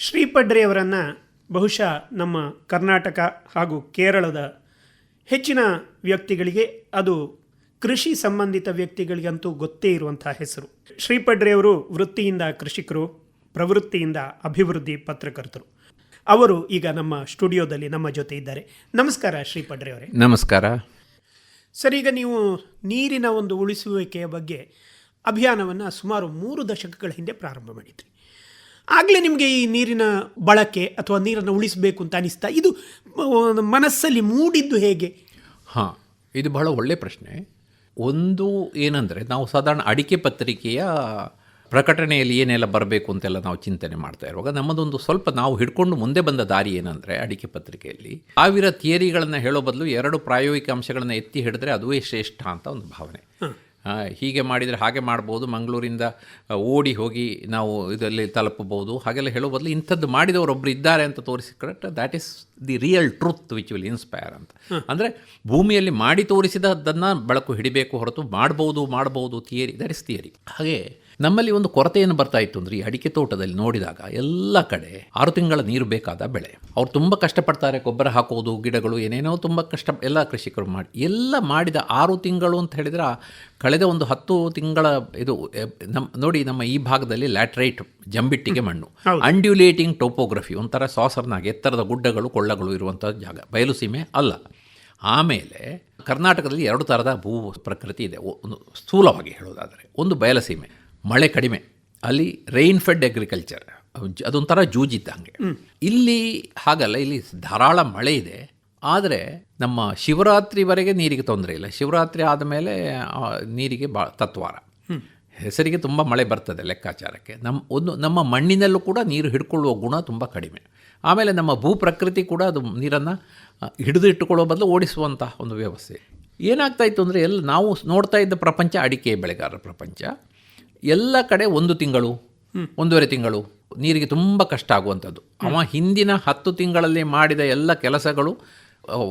ಶ್ರೀಪಡ್ರೆಯವರನ್ನು ಬಹುಶಃ ನಮ್ಮ ಕರ್ನಾಟಕ ಹಾಗೂ ಕೇರಳದ ಹೆಚ್ಚಿನ ವ್ಯಕ್ತಿಗಳಿಗೆ ಅದು ಕೃಷಿ ಸಂಬಂಧಿತ ವ್ಯಕ್ತಿಗಳಿಗಂತೂ ಗೊತ್ತೇ ಇರುವಂಥ ಹೆಸರು. ಶ್ರೀಪಡ್ರೆಯವರು ವೃತ್ತಿಯಿಂದ ಕೃಷಿಕರು ಪ್ರವೃತ್ತಿಯಿಂದ ಅಭಿವೃದ್ಧಿ ಪತ್ರಕರ್ತರು. ಅವರು ಈಗ ನಮ್ಮ ಸ್ಟುಡಿಯೋದಲ್ಲಿ ನಮ್ಮ ಜೊತೆ ಇದ್ದಾರೆ. ನಮಸ್ಕಾರ ಶ್ರೀಪಡ್ರೆ ಅವರೇ. ನಮಸ್ಕಾರ. ಸರ್ ಈಗ ನೀವು ನೀರಿನ ಒಂದು ಉಳಿಸುವಿಕೆಯ ಬಗ್ಗೆ ಅಭಿಯಾನವನ್ನು ಸುಮಾರು ಮೂರು ದಶಕಗಳ ಹಿಂದೆ ಪ್ರಾರಂಭ ಮಾಡಿದ್ರಿ. ಆಗಲೇ ನಿಮಗೆ ಈ ನೀರಿನ ಬಳಕೆ ಅಥವಾ ನೀರನ್ನು ಉಳಿಸಬೇಕು ಅಂತ ಅನಿಸ್ತಾ ಇದು ಮನಸ್ಸಲ್ಲಿ ಮೂಡಿದ್ದು ಹೇಗೆ? ಹಾಂ ಇದು ಬಹಳ ಒಳ್ಳೆ ಪ್ರಶ್ನೆ. ಒಂದು ಏನಂದರೆ ನಾವು ಸಾಧಾರಣ ಅಡಿಕೆ ಪತ್ರಿಕೆಯ ಪ್ರಕಟಣೆಯಲ್ಲಿ ಏನೆಲ್ಲ ಬರಬೇಕು ಅಂತೆಲ್ಲ ನಾವು ಚಿಂತನೆ ಮಾಡ್ತಾ ಇರುವಾಗ ನಮ್ಮದೊಂದು ಸ್ವಲ್ಪ ನಾವು ಹಿಡ್ಕೊಂಡು ಮುಂದೆ ಬಂದ ದಾರಿ ಏನಂದರೆ ಅಡಿಕೆ ಪತ್ರಿಕೆಯಲ್ಲಿ ಸಾವಿರ ಥಿಯರಿಗಳನ್ನು ಹೇಳೋ ಬದಲು ಎರಡು ಪ್ರಾಯೋಗಿಕ ಅಂಶಗಳನ್ನು ಎತ್ತಿ ಹಿಡಿದ್ರೆ ಅದುವೇ ಶ್ರೇಷ್ಠ ಅಂತ ಒಂದು ಭಾವನೆ. ಹೀಗೆ ಮಾಡಿದರೆ ಹಾಗೆ ಮಾಡ್ಬೋದು. ಮಂಗಳೂರಿಂದ ಓಡಿ ಹೋಗಿ ನಾವು ಇದರಲ್ಲಿ ತಲುಪಬಹುದು. ಹಾಗೆಲ್ಲ ಹೇಳೋ ಬದಲು ಇಂಥದ್ದು ಮಾಡಿದವರೊಬ್ಬರು ಇದ್ದಾರೆ ಅಂತ ತೋರಿಸಿ correct that is the real truth which will inspire ಅಂತ. ಅಂದರೆ ಭೂಮಿಯಲ್ಲಿ ಮಾಡಿ ತೋರಿಸಿದದ್ದನ್ನು ಬೆಳಕು ಹಿಡಿಬೇಕು ಹೊರತು ಮಾಡ್ಬೋದು ಮಾಡ್ಬೋದು ಥಿಯರಿ ದ್ಯಾಟ್ ಇಸ್ ಥಿಯರಿ ಹಾಗೆ ನಮ್ಮಲ್ಲಿ ಒಂದು ಕೊರತೆ ಏನು ಬರ್ತಾ ಇತ್ತು ಅಂದರೆ ಈ ಅಡಿಕೆ ತೋಟದಲ್ಲಿ ನೋಡಿದಾಗ ಎಲ್ಲ ಕಡೆ ಆರು ತಿಂಗಳ ನೀರು ಬೇಕಾದ ಬೆಳೆ. ಅವ್ರು ತುಂಬ ಕಷ್ಟಪಡ್ತಾರೆ ಗೊಬ್ಬರ ಹಾಕೋದು ಗಿಡಗಳು ಏನೇನೋ ತುಂಬ ಕಷ್ಟ ಎಲ್ಲ ಕೃಷಿಕರು ಮಾಡಿ ಎಲ್ಲ ಮಾಡಿದ ಆರು ತಿಂಗಳು ಅಂತ ಹೇಳಿದ್ರೆ ಕಳೆದ ಒಂದು ಹತ್ತು ತಿಂಗಳ ಇದು ನಮ್ಮ ನೋಡಿ ನಮ್ಮ ಈ ಭಾಗದಲ್ಲಿ ಲ್ಯಾಟ್ರೈಟ್ ಜಂಬಿಟ್ಟಿಗೆ ಮಣ್ಣು. ಅಂಡ್ಯುಲೇಟಿಂಗ್ ಟೋಪೋಗ್ರಫಿ ಒಂಥರ ಸಾಸರ್ನಾಗೆ ಎತ್ತರದ ಗುಡ್ಡಗಳು ಕೊಳ್ಳಗಳು ಇರುವಂಥ ಜಾಗ ಬಯಲು ಸೀಮೆ ಅಲ್ಲ. ಆಮೇಲೆ ಕರ್ನಾಟಕದಲ್ಲಿ ಎರಡು ಥರದ ಭೂ ಪ್ರಕೃತಿ ಇದೆ ಒಂದು ಸ್ಥೂಲವಾಗಿ ಹೇಳೋದಾದರೆ ಒಂದು ಬಯಲಸೀಮೆ ಮಳೆ ಕಡಿಮೆ. ಅಲ್ಲಿ ರೈನ್ ಫೆಡ್ ಅಗ್ರಿಕಲ್ಚರ್ ಅದೊಂಥರ ಜೂಜಿದ್ದಂಗೆ ಇಲ್ಲಿ ಹಾಗಲ್ಲ ಇಲ್ಲಿ ಧಾರಾಳ ಮಳೆ ಇದೆ. ಆದರೆ ನಮ್ಮ ಶಿವರಾತ್ರಿವರೆಗೆ ನೀರಿಗೆ ತೊಂದರೆ ಇಲ್ಲ. ಶಿವರಾತ್ರಿ ಆದಮೇಲೆ ನೀರಿಗೆ ಬಾ ತತ್ವಾರ. ಹೆಸರಿಗೆ ತುಂಬ ಮಳೆ ಬರ್ತದೆ ಲೆಕ್ಕಾಚಾರಕ್ಕೆ. ನಮ್ಮ ಒಂದು ನಮ್ಮ ಮಣ್ಣಿನಲ್ಲೂ ಕೂಡ ನೀರು ಹಿಡ್ಕೊಳ್ಳುವ ಗುಣ ತುಂಬ ಕಡಿಮೆ. ಆಮೇಲೆ ನಮ್ಮ ಭೂ ಪ್ರಕೃತಿ ಕೂಡ ಅದು ನೀರನ್ನು ಹಿಡಿದು ಇಟ್ಟುಕೊಳ್ಳೋ ಬದಲು ಓಡಿಸುವಂಥ ಒಂದು ವ್ಯವಸ್ಥೆ. ಏನಾಗ್ತಾ ಇತ್ತು ಅಂದರೆ ಎಲ್ಲ ನಾವು ನೋಡ್ತಾ ಇದ್ದ ಪ್ರಪಂಚ ಅಡಿಕೆ ಬೆಳೆಗಾರರ ಪ್ರಪಂಚ. ಎಲ್ಲ ಕಡೆ ಒಂದು ತಿಂಗಳು ಒಂದೂವರೆ ತಿಂಗಳು ನೀರಿಗೆ ತುಂಬ ಕಷ್ಟ ಆಗುವಂಥದ್ದು. ಅವ ಹಿಂದಿನ ಹತ್ತು ತಿಂಗಳಲ್ಲಿ ಮಾಡಿದ ಎಲ್ಲ ಕೆಲಸಗಳು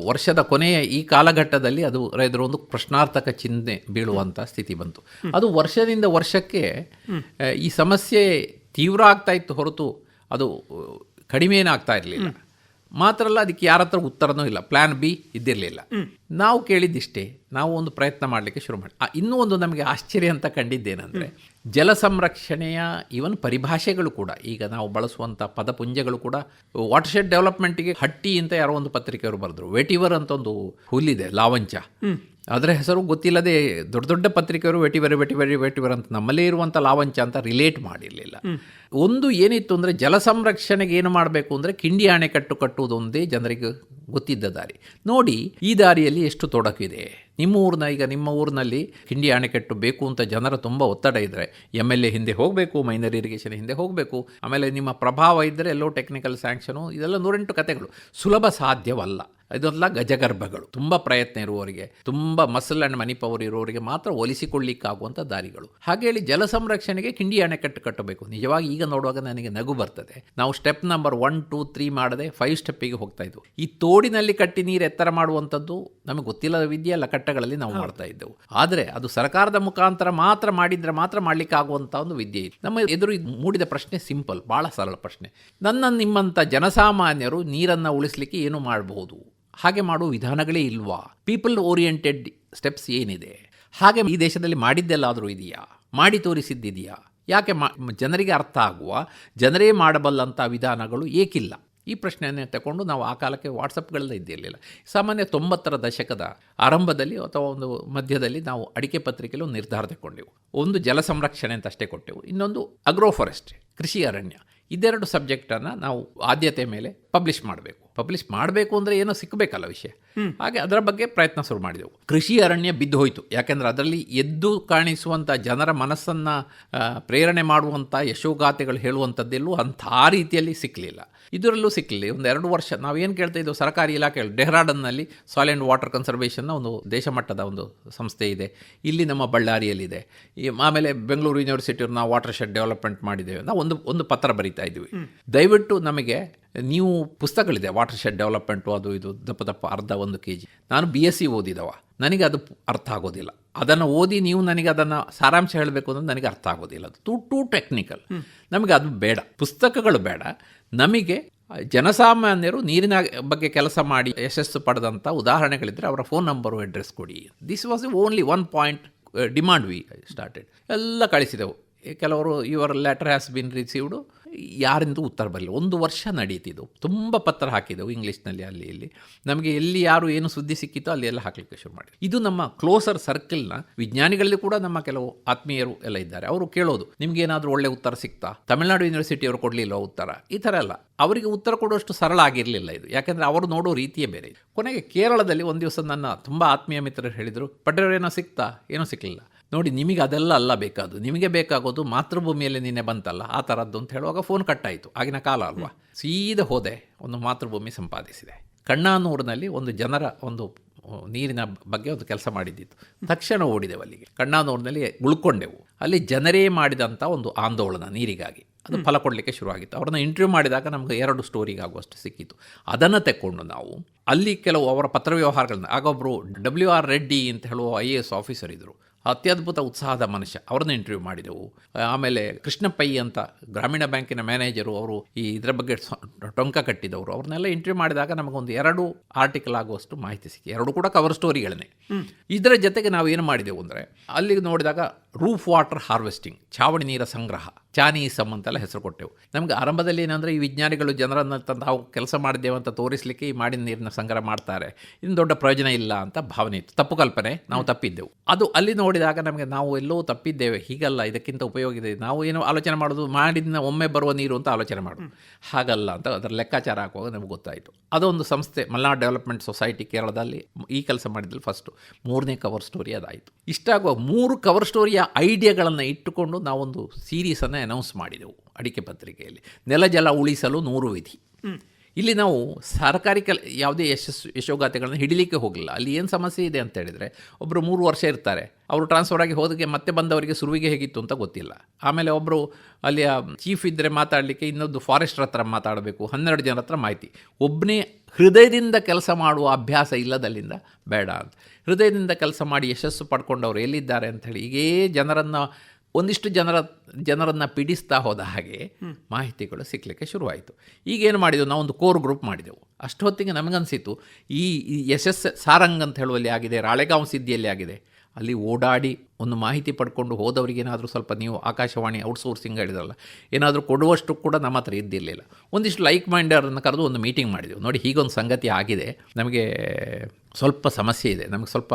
ವರ್ಷದ ಕೊನೆಯ ಈ ಕಾಲಘಟ್ಟದಲ್ಲಿ ಅದು ರೈತರು ಒಂದು ಪ್ರಶ್ನಾರ್ಥಕ ಚಿಹ್ನೆ ಬೀಳುವಂಥ ಸ್ಥಿತಿ ಬಂತು. ಅದು ವರ್ಷದಿಂದ ವರ್ಷಕ್ಕೆ ಈ ಸಮಸ್ಯೆ ತೀವ್ರ ಆಗ್ತಾ ಇತ್ತು ಹೊರತು ಅದು ಕಡಿಮೆಯೇನಾಗ್ತಾ ಕಡಿಮೆ ಇರಲಿಲ್ಲ. ಮಾತ್ರ ಅಲ್ಲ ಅದಕ್ಕೆ ಯಾರ ಹತ್ರ ಉತ್ತರನೂ ಇಲ್ಲ. ಪ್ಲ್ಯಾನ್ ಬಿ ಇದ್ದಿರಲಿಲ್ಲ. ನಾವು ಕೇಳಿದ್ದಿಷ್ಟೇ ನಾವು ಒಂದು ಪ್ರಯತ್ನ ಮಾಡಲಿಕ್ಕೆ ಶುರು ಮಾಡಿ. ಇನ್ನೂ ಒಂದು ನಮಗೆ ಆಶ್ಚರ್ಯ ಅಂತ ಕಂಡಿದ್ದೇನೆಂದರೆ ಜಲ ಸಂರಕ್ಷಣೆಯ ಇವನ್ ಪರಿಭಾಷೆಗಳು ಕೂಡ ಈಗ ನಾವು ಬಳಸುವಂಥ ಪದಪುಂಜಗಳು ಕೂಡ ವಾಟರ್ ಶೆಡ್ ಡೆವಲಪ್ಮೆಂಟಿಗೆ ಹಟ್ಟಿ ಅಂತ ಯಾರೋ ಒಂದು ಪತ್ರಿಕೆಯವರು ಬರೆದ್ರು. ವೆಟಿವರ್ ಅಂತ ಒಂದು ಹುಲ್ಲಿದೆ ಲಾವಂಚ. ಅದರ ಹೆಸರು ಗೊತ್ತಿಲ್ಲದೆ ದೊಡ್ಡ ದೊಡ್ಡ ಪತ್ರಿಕೆಯವರು ವೆಟಿವರ್ ವೆಟಿವರ್ ವೆಟಿವರ್ ಅಂತ ನಮ್ಮಲ್ಲೇ ಇರುವಂಥ ಲಾವಂಚ ಅಂತ ರಿಲೇಟ್ ಮಾಡಿರಲಿಲ್ಲ. ಒಂದು ಏನಿತ್ತು ಅಂದರೆ ಜಲ ಸಂರಕ್ಷಣೆಗೆ ಏನು ಮಾಡಬೇಕು ಅಂದರೆ ಕಿಂಡಿ ಅಣೆಕಟ್ಟು ಕಟ್ಟುವುದೊಂದೇ ಜನರಿಗೆ ಗೊತ್ತಿದ್ದ ದಾರಿ. ನೋಡಿ ಈ ದಾರಿಯಲ್ಲಿ ಎಷ್ಟು ತೊಡಕಿದೆ. ನಿಮ್ಮ ಊರಿನ, ಈಗ ನಿಮ್ಮ ಊರಿನಲ್ಲಿ ಕಿಂಡಿ ಅಣೆಕಟ್ಟು ಬೇಕು ಅಂತ ಜನರ ತುಂಬ ಒತ್ತಡ ಇದ್ದರೆ ಎಂ ಎಲ್ ಎ ಹಿಂದೆ ಹೋಗಬೇಕು ಮೈನರ್ ಇರಿಗೇಷನ್ ಹಿಂದೆ ಹೋಗಬೇಕು, ಆಮೇಲೆ ನಿಮ್ಮ ಪ್ರಭಾವ ಇದ್ದರೆ ಎಲ್ಲೋ ಟೆಕ್ನಿಕಲ್ ಸ್ಯಾಂಕ್ಷನು ಇದೆಲ್ಲ ನೂರೆಂಟು ಕತೆಗಳು. ಸುಲಭ ಸಾಧ್ಯವಲ್ಲ. ಇದೆಲ್ಲ ಗಜಗರ್ಭಗಳು. ತುಂಬ ಪ್ರಯತ್ನ ಇರುವವರಿಗೆ ತುಂಬ ಮಸಲ್ ಆ್ಯಂಡ್ ಮನಿ ಪವರ್ ಇರುವವರಿಗೆ ಮಾತ್ರ ಒಲಿಸಿಕೊಳ್ಳಿಕ್ಕಾಗುವಂಥ ದಾರಿಗಳು. ಹಾಗೆ ಹೇಳಿ ಜಲ ಸಂರಕ್ಷಣೆಗೆ ಕಿಂಡಿ ಅಣೆಕಟ್ಟು ಕಟ್ಟಬೇಕು. ನಿಜವಾಗಿ ಈಗ ನೋಡುವಾಗ ನನಗೆ ನಗು ಬರ್ತದೆ. ನಾವು step number one two three ಮಾಡದೆ ಫೈವ್ ಸ್ಟೆಪ್ಪಿಗೆ ಹೋಗ್ತಾ ಇದ್ವು ಈ ತೋಡಿನಲ್ಲಿ ಕಟ್ಟಿ ನೀರು ಎತ್ತರ ಮಾಡುವಂಥದ್ದು ನಮಗೆ ಗೊತ್ತಿಲ್ಲದ ವಿದ್ಯೆ ಅಲ್ಲ ಕಟ್ಟಗಳಲ್ಲಿ ನಾವು ಮಾಡ್ತಾ ಇದ್ದೆವು. ಆದರೆ ಅದು ಸರ್ಕಾರದ ಮುಖಾಂತರ ಮಾತ್ರ ಮಾಡಿದ್ರೆ ಮಾತ್ರ ಮಾಡಲಿಕ್ಕಾಗುವಂಥ ಒಂದು ವಿದ್ಯೆ ಇದೆ ನಮ್ಮ ಎದುರು ಮೂಡಿದ ಪ್ರಶ್ನೆ ಸಿಂಪಲ್ ಭಾಳ ಸರಳ ಪ್ರಶ್ನೆ. ನನ್ನ ನಿಮ್ಮಂಥ ಜನಸಾಮಾನ್ಯರು ನೀರನ್ನು ಉಳಿಸಲಿಕ್ಕೆ ಏನು ಮಾಡಬಹುದು? ಹಾಗೆ ಮಾಡುವ ವಿಧಾನಗಳೇ ಇಲ್ವಾ? ಪೀಪಲ್ ಓರಿಯೆಂಟೆಡ್ ಸ್ಟೆಪ್ಸ್ ಏನಿದೆ? ಹಾಗೆ ಈ ದೇಶದಲ್ಲಿ ಮಾಡಿದ್ದೆಲ್ಲಾದರೂ ಇದೆಯಾ? ಮಾಡಿ ತೋರಿಸಿದ್ದಿದೆಯಾ? ಯಾಕೆ ಜನರಿಗೆ ಅರ್ಥ ಆಗುವ? ಜನರೇ ಮಾಡಬಲ್ಲಂಥ ವಿಧಾನಗಳು ಏಕಿಲ್ಲ? ಈ ಪ್ರಶ್ನೆಯನ್ನೇ ತಗೊಂಡು ನಾವು ಆ ಕಾಲಕ್ಕೆ ವಾಟ್ಸಪ್ಗಳೆಲ್ಲ ಇದ್ದಿರಲಿಲ್ಲ ಸಾಮಾನ್ಯ ತೊಂಬತ್ತರ ದಶಕದ ಆರಂಭದಲ್ಲಿ ಅಥವಾ ಒಂದು ಮಧ್ಯದಲ್ಲಿ ನಾವು ಅಡಿಕೆ ಪತ್ರಿಕೆಯಲ್ಲಿ ಒಂದು ನಿರ್ಧಾರ ತಗೊಂಡೆವು ಒಂದು ಜಲ ಸಂರಕ್ಷಣೆ ಅಂತ ಅಷ್ಟೇ ಕೊಟ್ಟೆವು. ಇನ್ನೊಂದು ಅಗ್ರೋ ಫಾರೆಸ್ಟ್ ಕೃಷಿ ಅರಣ್ಯ. ಇದೆರಡು ಸಬ್ಜೆಕ್ಟನ್ನು ನಾವು ಆದ್ಯತೆ ಮೇಲೆ ಪಬ್ಲಿಷ್ ಮಾಡಬೇಕು. ಪಬ್ಲಿಷ್ ಮಾಡಬೇಕು ಅಂದರೆ ಏನೋ ಸಿಕ್ಕಬೇಕಲ್ಲ ವಿಷಯ. ಹಾಗೆ ಅದರ ಬಗ್ಗೆ ಪ್ರಯತ್ನ ಶುರು ಮಾಡಿದೆವು. ಕೃಷಿ ಅರಣ್ಯ ಬಿದ್ದು ಹೋಯಿತು. ಯಾಕೆಂದರೆ ಅದರಲ್ಲಿ ಎದ್ದು ಕಾಣಿಸುವಂಥ ಜನರ ಮನಸ್ಸನ್ನು ಪ್ರೇರಣೆ ಮಾಡುವಂಥ ಯಶೋಗಾಥೆಗಳು ಹೇಳುವಂಥದ್ದೆಲ್ಲೂ ಅಂಥ ಆ ರೀತಿಯಲ್ಲಿ ಸಿಕ್ಕಲಿಲ್ಲ ಇದರಲ್ಲೂ ಸಿಕ್ಕಲಿಲ್ಲ ಒಂದು ಎರಡು ವರ್ಷ ನಾವೇನು ಕೇಳ್ತಾ ಇದ್ದೆವು ಸರ್ಕಾರಿ ಇಲಾಖೆಗಳು. ಡೆಹ್ರಾಡನ್ನಲ್ಲಿ ಸಾಯಿಲ್ ಆ್ಯಂಡ್ ವಾಟರ್ ಕನ್ಸರ್ವೇಷನ್ನ ಒಂದು ದೇಶ ಮಟ್ಟದ ಒಂದು ಸಂಸ್ಥೆ ಇದೆ. ಇಲ್ಲಿ ನಮ್ಮ ಬಳ್ಳಾರಿಯಲ್ಲಿದೆ. ಈ ಆಮೇಲೆ ಬೆಂಗಳೂರು ಯೂನಿವರ್ಸಿಟಿಯವ್ರು ನಾವು ವಾಟರ್ ಶೆಡ್ ಡೆವಲಪ್ಮೆಂಟ್ ಮಾಡಿದ್ದೇವೆ ನಾವು ಒಂದು ಒಂದು ಪತ್ರ ಬರಿತಾ ಇದ್ವಿ. ದಯವಿಟ್ಟು ನಮಗೆ ನೀವು ಪುಸ್ತಕಗಳಿದೆ ವಾಟರ್ ಶೆಡ್ ಡೆವಲಪ್ಮೆಂಟು ಅದು ಇದು ದಪ್ಪ ದಪ್ಪ ಅರ್ಧ ಒಂದು ಕೆ ಜಿ ನಾನು ಬಿ ಎಸ್ ಸಿ ಓದಿದವ. ನನಗೆ ಅದು ಅರ್ಥ ಆಗೋದಿಲ್ಲ. ಅದನ್ನು ಓದಿ ನೀವು ನನಗೆ ಅದನ್ನು ಸಾರಾಂಶ ಹೇಳಬೇಕು ಅಂದರೆ ನನಗೆ ಅರ್ಥ ಆಗೋದಿಲ್ಲ. ಅದು ಟೂ ಟೂ ಟೆಕ್ನಿಕಲ್ ನಮಗೆ ಅದು ಬೇಡ. ಪುಸ್ತಕಗಳು ಬೇಡ. ನಮಗೆ ಜನಸಾಮಾನ್ಯರು ನೀರಿನ ಬಗ್ಗೆ ಕೆಲಸ ಮಾಡಿ ಯಶಸ್ಸು ಪಡೆದಂಥ ಉದಾಹರಣೆಗಳಿದ್ದರೆ ಅವರ ಫೋನ್ ನಂಬರು ಅಡ್ರೆಸ್ ಕೊಡಿ. This was only one point demand we started ಎಲ್ಲ ಕಳಿಸಿದೆವು. ಕೆಲವರು your letter has been received ಯಾರಿಂದೂ ಉತ್ತರ ಬರಲಿಲ್ಲ. ಒಂದು ವರ್ಷ ನಡೀತಿದ್ದು. ತುಂಬ ಪತ್ರ ಹಾಕಿದೆವು ಇಂಗ್ಲೀಷ್ನಲ್ಲಿ, ಅಲ್ಲಿ, ಇಲ್ಲಿ. ನಮಗೆ ಎಲ್ಲಿ ಯಾರು ಏನು ಸುದ್ದಿ ಸಿಕ್ಕಿತೋ ಅಲ್ಲಿ ಎಲ್ಲ ಹಾಕಲಿಕ್ಕೆ ಶುರು ಮಾಡಿ ಇದು ನಮ್ಮ ಕ್ಲೋಸರ್ ಸರ್ಕಲ್ನ ವಿಜ್ಞಾನಿಗಳಲ್ಲಿ ಕೂಡ ನಮ್ಮ ಕೆಲವು ಆತ್ಮೀಯರು ಎಲ್ಲ ಇದ್ದಾರೆ. ಅವರು ಕೇಳೋದು, ನಿಮ್ಗೇನಾದರೂ ಒಳ್ಳೆ ಉತ್ತರ ಸಿಗ್ತಾ ತಮಿಳುನಾಡು ಯೂನಿವರ್ಸಿಟಿಯವರು ಕೊಡಲಿಲ್ಲ ಉತ್ತರ? ಈ ಥರ ಎಲ್ಲ. ಅವರಿಗೆ ಉತ್ತರ ಕೊಡುವಷ್ಟು ಸರಳ ಆಗಿರಲಿಲ್ಲ ಇದು. ಯಾಕೆಂದರೆ ಅವರು ನೋಡೋ ರೀತಿಯೇ ಬೇರೆ ಕೊನೆಗೆ ಕೇರಳದಲ್ಲಿ ಒಂದು ದಿವಸ ನನ್ನ ತುಂಬ ಆತ್ಮೀಯ ಮಿತ್ರರು ಹೇಳಿದರು ಪಡ್ರೆಯವ್ರು ಏನೋ ಸಿಗ್ತಾ ಏನೋ ಸಿಕ್ಕಲಿಲ್ಲ ನೋಡಿ ನಿಮಗೆ ಅದೆಲ್ಲ ಅಲ್ಲ ಬೇಕಾದ್ದು. ನಿಮಗೆ ಬೇಕಾಗೋದು ಮಾತೃಭೂಮಿಯಲ್ಲಿ ನಿನ್ನೆ ಬಂತಲ್ಲ ಆ ಥರದ್ದು ಅಂತ ಹೇಳುವಾಗ ಫೋನ್ ಕಟ್ಟಾಯಿತು ಆಗಿನ ಕಾಲ ಅಲ್ವಾ? ಸೀದ ಹೋದೆ ಒಂದು ಮಾತೃಭೂಮಿ ಸಂಪಾದಿಸಿದೆ. ಕಣ್ಣಾನೂರಿನಲ್ಲಿ ಒಂದು ಜನರ ಒಂದು ನೀರಿನ ಬಗ್ಗೆ ಒಂದು ಕೆಲಸ ಮಾಡಿದ್ದಿತ್ತು. ತಕ್ಷಣ ಓಡಿದೆವು ಅಲ್ಲಿಗೆ. ಕಣ್ಣಾನೂರಿನಲ್ಲಿ ಉಳ್ಕೊಂಡೆವು. ಅಲ್ಲಿ ಜನರೇ ಮಾಡಿದಂಥ ಒಂದು ಆಂದೋಲನ ನೀರಿಗಾಗಿ. ಅದು ಫಲ ಕೊಡಲಿಕ್ಕೆ ಶುರುವಾಗಿತ್ತು. ಅವ್ರನ್ನ ಇಂಟರ್ವ್ಯೂ ಮಾಡಿದಾಗ ನಮಗೆ ಎರಡು ಸ್ಟೋರಿಗಾಗುವಷ್ಟು ಸಿಕ್ಕಿತ್ತು. ಅದನ್ನು ತೆಕ್ಕೊಂಡು ನಾವು ಅಲ್ಲಿ ಕೆಲವು ಅವರ ಪತ್ರ ವ್ಯವಹಾರಗಳನ್ನ ಆಗೊಬ್ಬರು ಡಬ್ಲ್ಯೂ ಆರ್ ರೆಡ್ಡಿ ಅಂತ ಹೇಳುವ ಐ ಎ ಎಸ್ ಆಫೀಸರ್ ಇದ್ದರು ಅತ್ಯದ್ಭುತ ಉತ್ಸಾಹದ ಮನುಷ್ಯ. ಅವ್ರನ್ನ ಇಂಟರ್ವ್ಯೂ ಮಾಡಿದೆವು. ಆಮೇಲೆ ಕೃಷ್ಣಪ್ಪಯ್ಯ ಅಂತ ಗ್ರಾಮೀಣ ಬ್ಯಾಂಕಿನ ಮ್ಯಾನೇಜರು ಅವರು ಈ ಇದರ ಬಗ್ಗೆ ಟೊಂಕ ಕಟ್ಟಿದವರು. ಅವ್ರನ್ನೆಲ್ಲ ಇಂಟರ್ವ್ಯೂ ಮಾಡಿದಾಗ ನಮಗೊಂದು ಎರಡು ಆರ್ಟಿಕಲ್ ಆಗುವಷ್ಟು ಮಾಹಿತಿ ಸಿಕ್ಕಿ ಎರಡು ಕೂಡ ಕವರ್ ಸ್ಟೋರಿಗಳನ್ನೇ ಇದರ ಜೊತೆಗೆ ನಾವು ಏನು ಮಾಡಿದೆವು ಅಂದರೆ ಅಲ್ಲಿಗೆ ನೋಡಿದಾಗ ರೂಫ್ ವಾಟರ್ ಹಾರ್ವೆಸ್ಟಿಂಗ್ ಛಾವಣಿ ನೀರ ಸಂಗ್ರಹ ಚಾನಿ ಅಂತೆಲ್ಲ ಹೆಸರು ಕೊಟ್ಟೆವು. ನಮಗೆ ಆರಂಭದಲ್ಲಿ ಏನಂದರೆ ಈ ವಿಜ್ಞಾನಿಗಳು ಜನರನ್ನು ತಂದು ನಾವು ಕೆಲಸ ಮಾಡಿದ್ದೇವೆ ಅಂತ ತೋರಿಸಲಿಕ್ಕೆ ಈ ಮಾಡಿದ ನೀರನ್ನ ಸಂಗ್ರಹ ಮಾಡ್ತಾರೆ. ಇನ್ನು ದೊಡ್ಡ ಪ್ರಯೋಜನ ಇಲ್ಲ ಅಂತ ಭಾವನೆ ಇತ್ತು. ತಪ್ಪು ಕಲ್ಪನೆ ನಾವು ತಪ್ಪಿದ್ದೆವು. ಅದು ಅಲ್ಲಿ ನೋಡಿದಾಗ ನಮಗೆ ನಾವು ಎಲ್ಲೋ ತಪ್ಪಿದ್ದೇವೆ ಹೀಗಲ್ಲ ಇದಕ್ಕಿಂತ ಉಪಯೋಗ ಇದೆ. ನಾವು ಏನು ಆಲೋಚನೆ ಮಾಡೋದು ಮಾಡಿದ ಒಮ್ಮೆ ಬರುವ ನೀರು ಅಂತ ಆಲೋಚನೆ ಮಾಡೋದು. ಹಾಗಲ್ಲ ಅಂತ ಅದರ ಲೆಕ್ಕಾಚಾರ ಹಾಕುವಾಗ ನಮಗೆ ಗೊತ್ತಾಯಿತು. ಅದೊಂದು ಸಂಸ್ಥೆ ಮಲ್ನಾಡ್ ಡೆವಲಪ್ಮೆಂಟ್ ಸೊಸೈಟಿ ಕೇರಳದಲ್ಲಿ ಈ ಕೆಲಸ ಮಾಡಿದ್ದಲ್ಲಿ ಫಸ್ಟು ಮೂರನೇ ಕವರ್ ಸ್ಟೋರಿ ಅದಾಯಿತು. ಇಷ್ಟಾಗುವ ಮೂರು ಕವರ್ ಸ್ಟೋರಿಯ ಐಡಿಯಾಗಳನ್ನು ಇಟ್ಟುಕೊಂಡು ನಾವೊಂದು ಸೀರೀಸನ್ನು ಅನೌನ್ಸ್ ಮಾಡಿದೆವು ಅಡಿಕೆ ಪತ್ರಿಕೆಯಲ್ಲಿ. ನೆಲ ಜಲ ಉಳಿಸಲು ನೂರು ವಿಧಿ. ಇಲ್ಲಿ ನಾವು ಸರ್ಕಾರಿ ಕೆಲ ಯಾವುದೇ ಯಶಸ್ಸು ಯಶೋಗಾಥೆಗಳನ್ನು ಹಿಡಿಲಿಕ್ಕೆ ಹೋಗಲಿಲ್ಲ ಅಲ್ಲಿ ಏನು ಸಮಸ್ಯೆ ಇದೆ ಅಂತ ಹೇಳಿದರೆ ಒಬ್ಬರು ಮೂರು ವರ್ಷ ಇರ್ತಾರೆ. ಅವರು ಟ್ರಾನ್ಸ್ಫರ್ ಆಗಿ ಹೋದಕ್ಕೆ ಮತ್ತೆ ಬಂದವರಿಗೆ ಸುರುವಿಗೆ ಹೇಗಿತ್ತು ಅಂತ ಗೊತ್ತಿಲ್ಲ. ಆಮೇಲೆ ಒಬ್ಬರು ಅಲ್ಲಿಯ ಚೀಫ್ ಇದ್ದರೆ ಮಾತಾಡಲಿಕ್ಕೆ ಇನ್ನೊಂದು ಫಾರೆಸ್ಟರ್ ಹತ್ರ ಮಾತಾಡಬೇಕು ಹನ್ನೆರಡು ಜನರ ಹತ್ರ ಮಾಹಿತಿ. ಒಬ್ಬನೇ ಹೃದಯದಿಂದ ಕೆಲಸ ಮಾಡುವ ಅಭ್ಯಾಸ ಇಲ್ಲದಲ್ಲಿಂದ ಬೇಡ ಅಂತ. ಹೃದಯದಿಂದ ಕೆಲಸ ಮಾಡಿ ಯಶಸ್ಸು ಪಡ್ಕೊಂಡವರು ಎಲ್ಲಿದ್ದಾರೆ ಅಂಥೇಳಿ ಹೀಗೇ ಜನರನ್ನು ಒಂದಿಷ್ಟು ಜನರ ಜನರನ್ನು ಪೀಡಿಸ್ತಾ ಹೋದ ಹಾಗೆ ಮಾಹಿತಿಗಳು ಸಿಕ್ಕಲಿಕ್ಕೆ ಶುರುವಾಯಿತು. ಈಗೇನು ಮಾಡಿದೆವು? ಒಂದು ಕೋರ್ ಗ್ರೂಪ್ ಮಾಡಿದೆವು. ಅಷ್ಟೊತ್ತಿಗೆ ನಮಗನ್ಸಿತ್ತು ಈ ಈ ಯಶಸ್ಸು ಸಾರಂಗ್ ಅಂತ ಹೇಳುವಲ್ಲಿ ಆಗಿದೆ ರಾಳೆಗಾಂವ್ ಸಿದ್ಧಿಯಲ್ಲಿ ಆಗಿದೆ. ಅಲ್ಲಿ ಓಡಾಡಿ ಒಂದು ಮಾಹಿತಿ ಪಡ್ಕೊಂಡು ಹೋದವರಿಗೇನಾದರೂ ಸ್ವಲ್ಪ ನೀವು ಆಕಾಶವಾಣಿ ಔಟ್ಸೋರ್ಸಿಂಗ್ ಹೇಳಿದ್ರಲ್ಲ ಏನಾದರೂ ಕೊಡುವಷ್ಟು ಕೂಡ ನಮ್ಮ ಹತ್ರ ಇದ್ದಿರಲಿಲ್ಲ. ಒಂದಿಷ್ಟು ಲೈಕ್ ಮೈಂಡರನ್ನು ಕರೆದು ಒಂದು ಮೀಟಿಂಗ್ ಮಾಡಿದೆವು. ನೋಡಿ ಹೀಗೊಂದು ಸಂಗತಿ ಆಗಿದೆ. ನಮಗೆ ಸ್ವಲ್ಪ ಸಮಸ್ಯೆ ಇದೆ. ನಮಗೆ ಸ್ವಲ್ಪ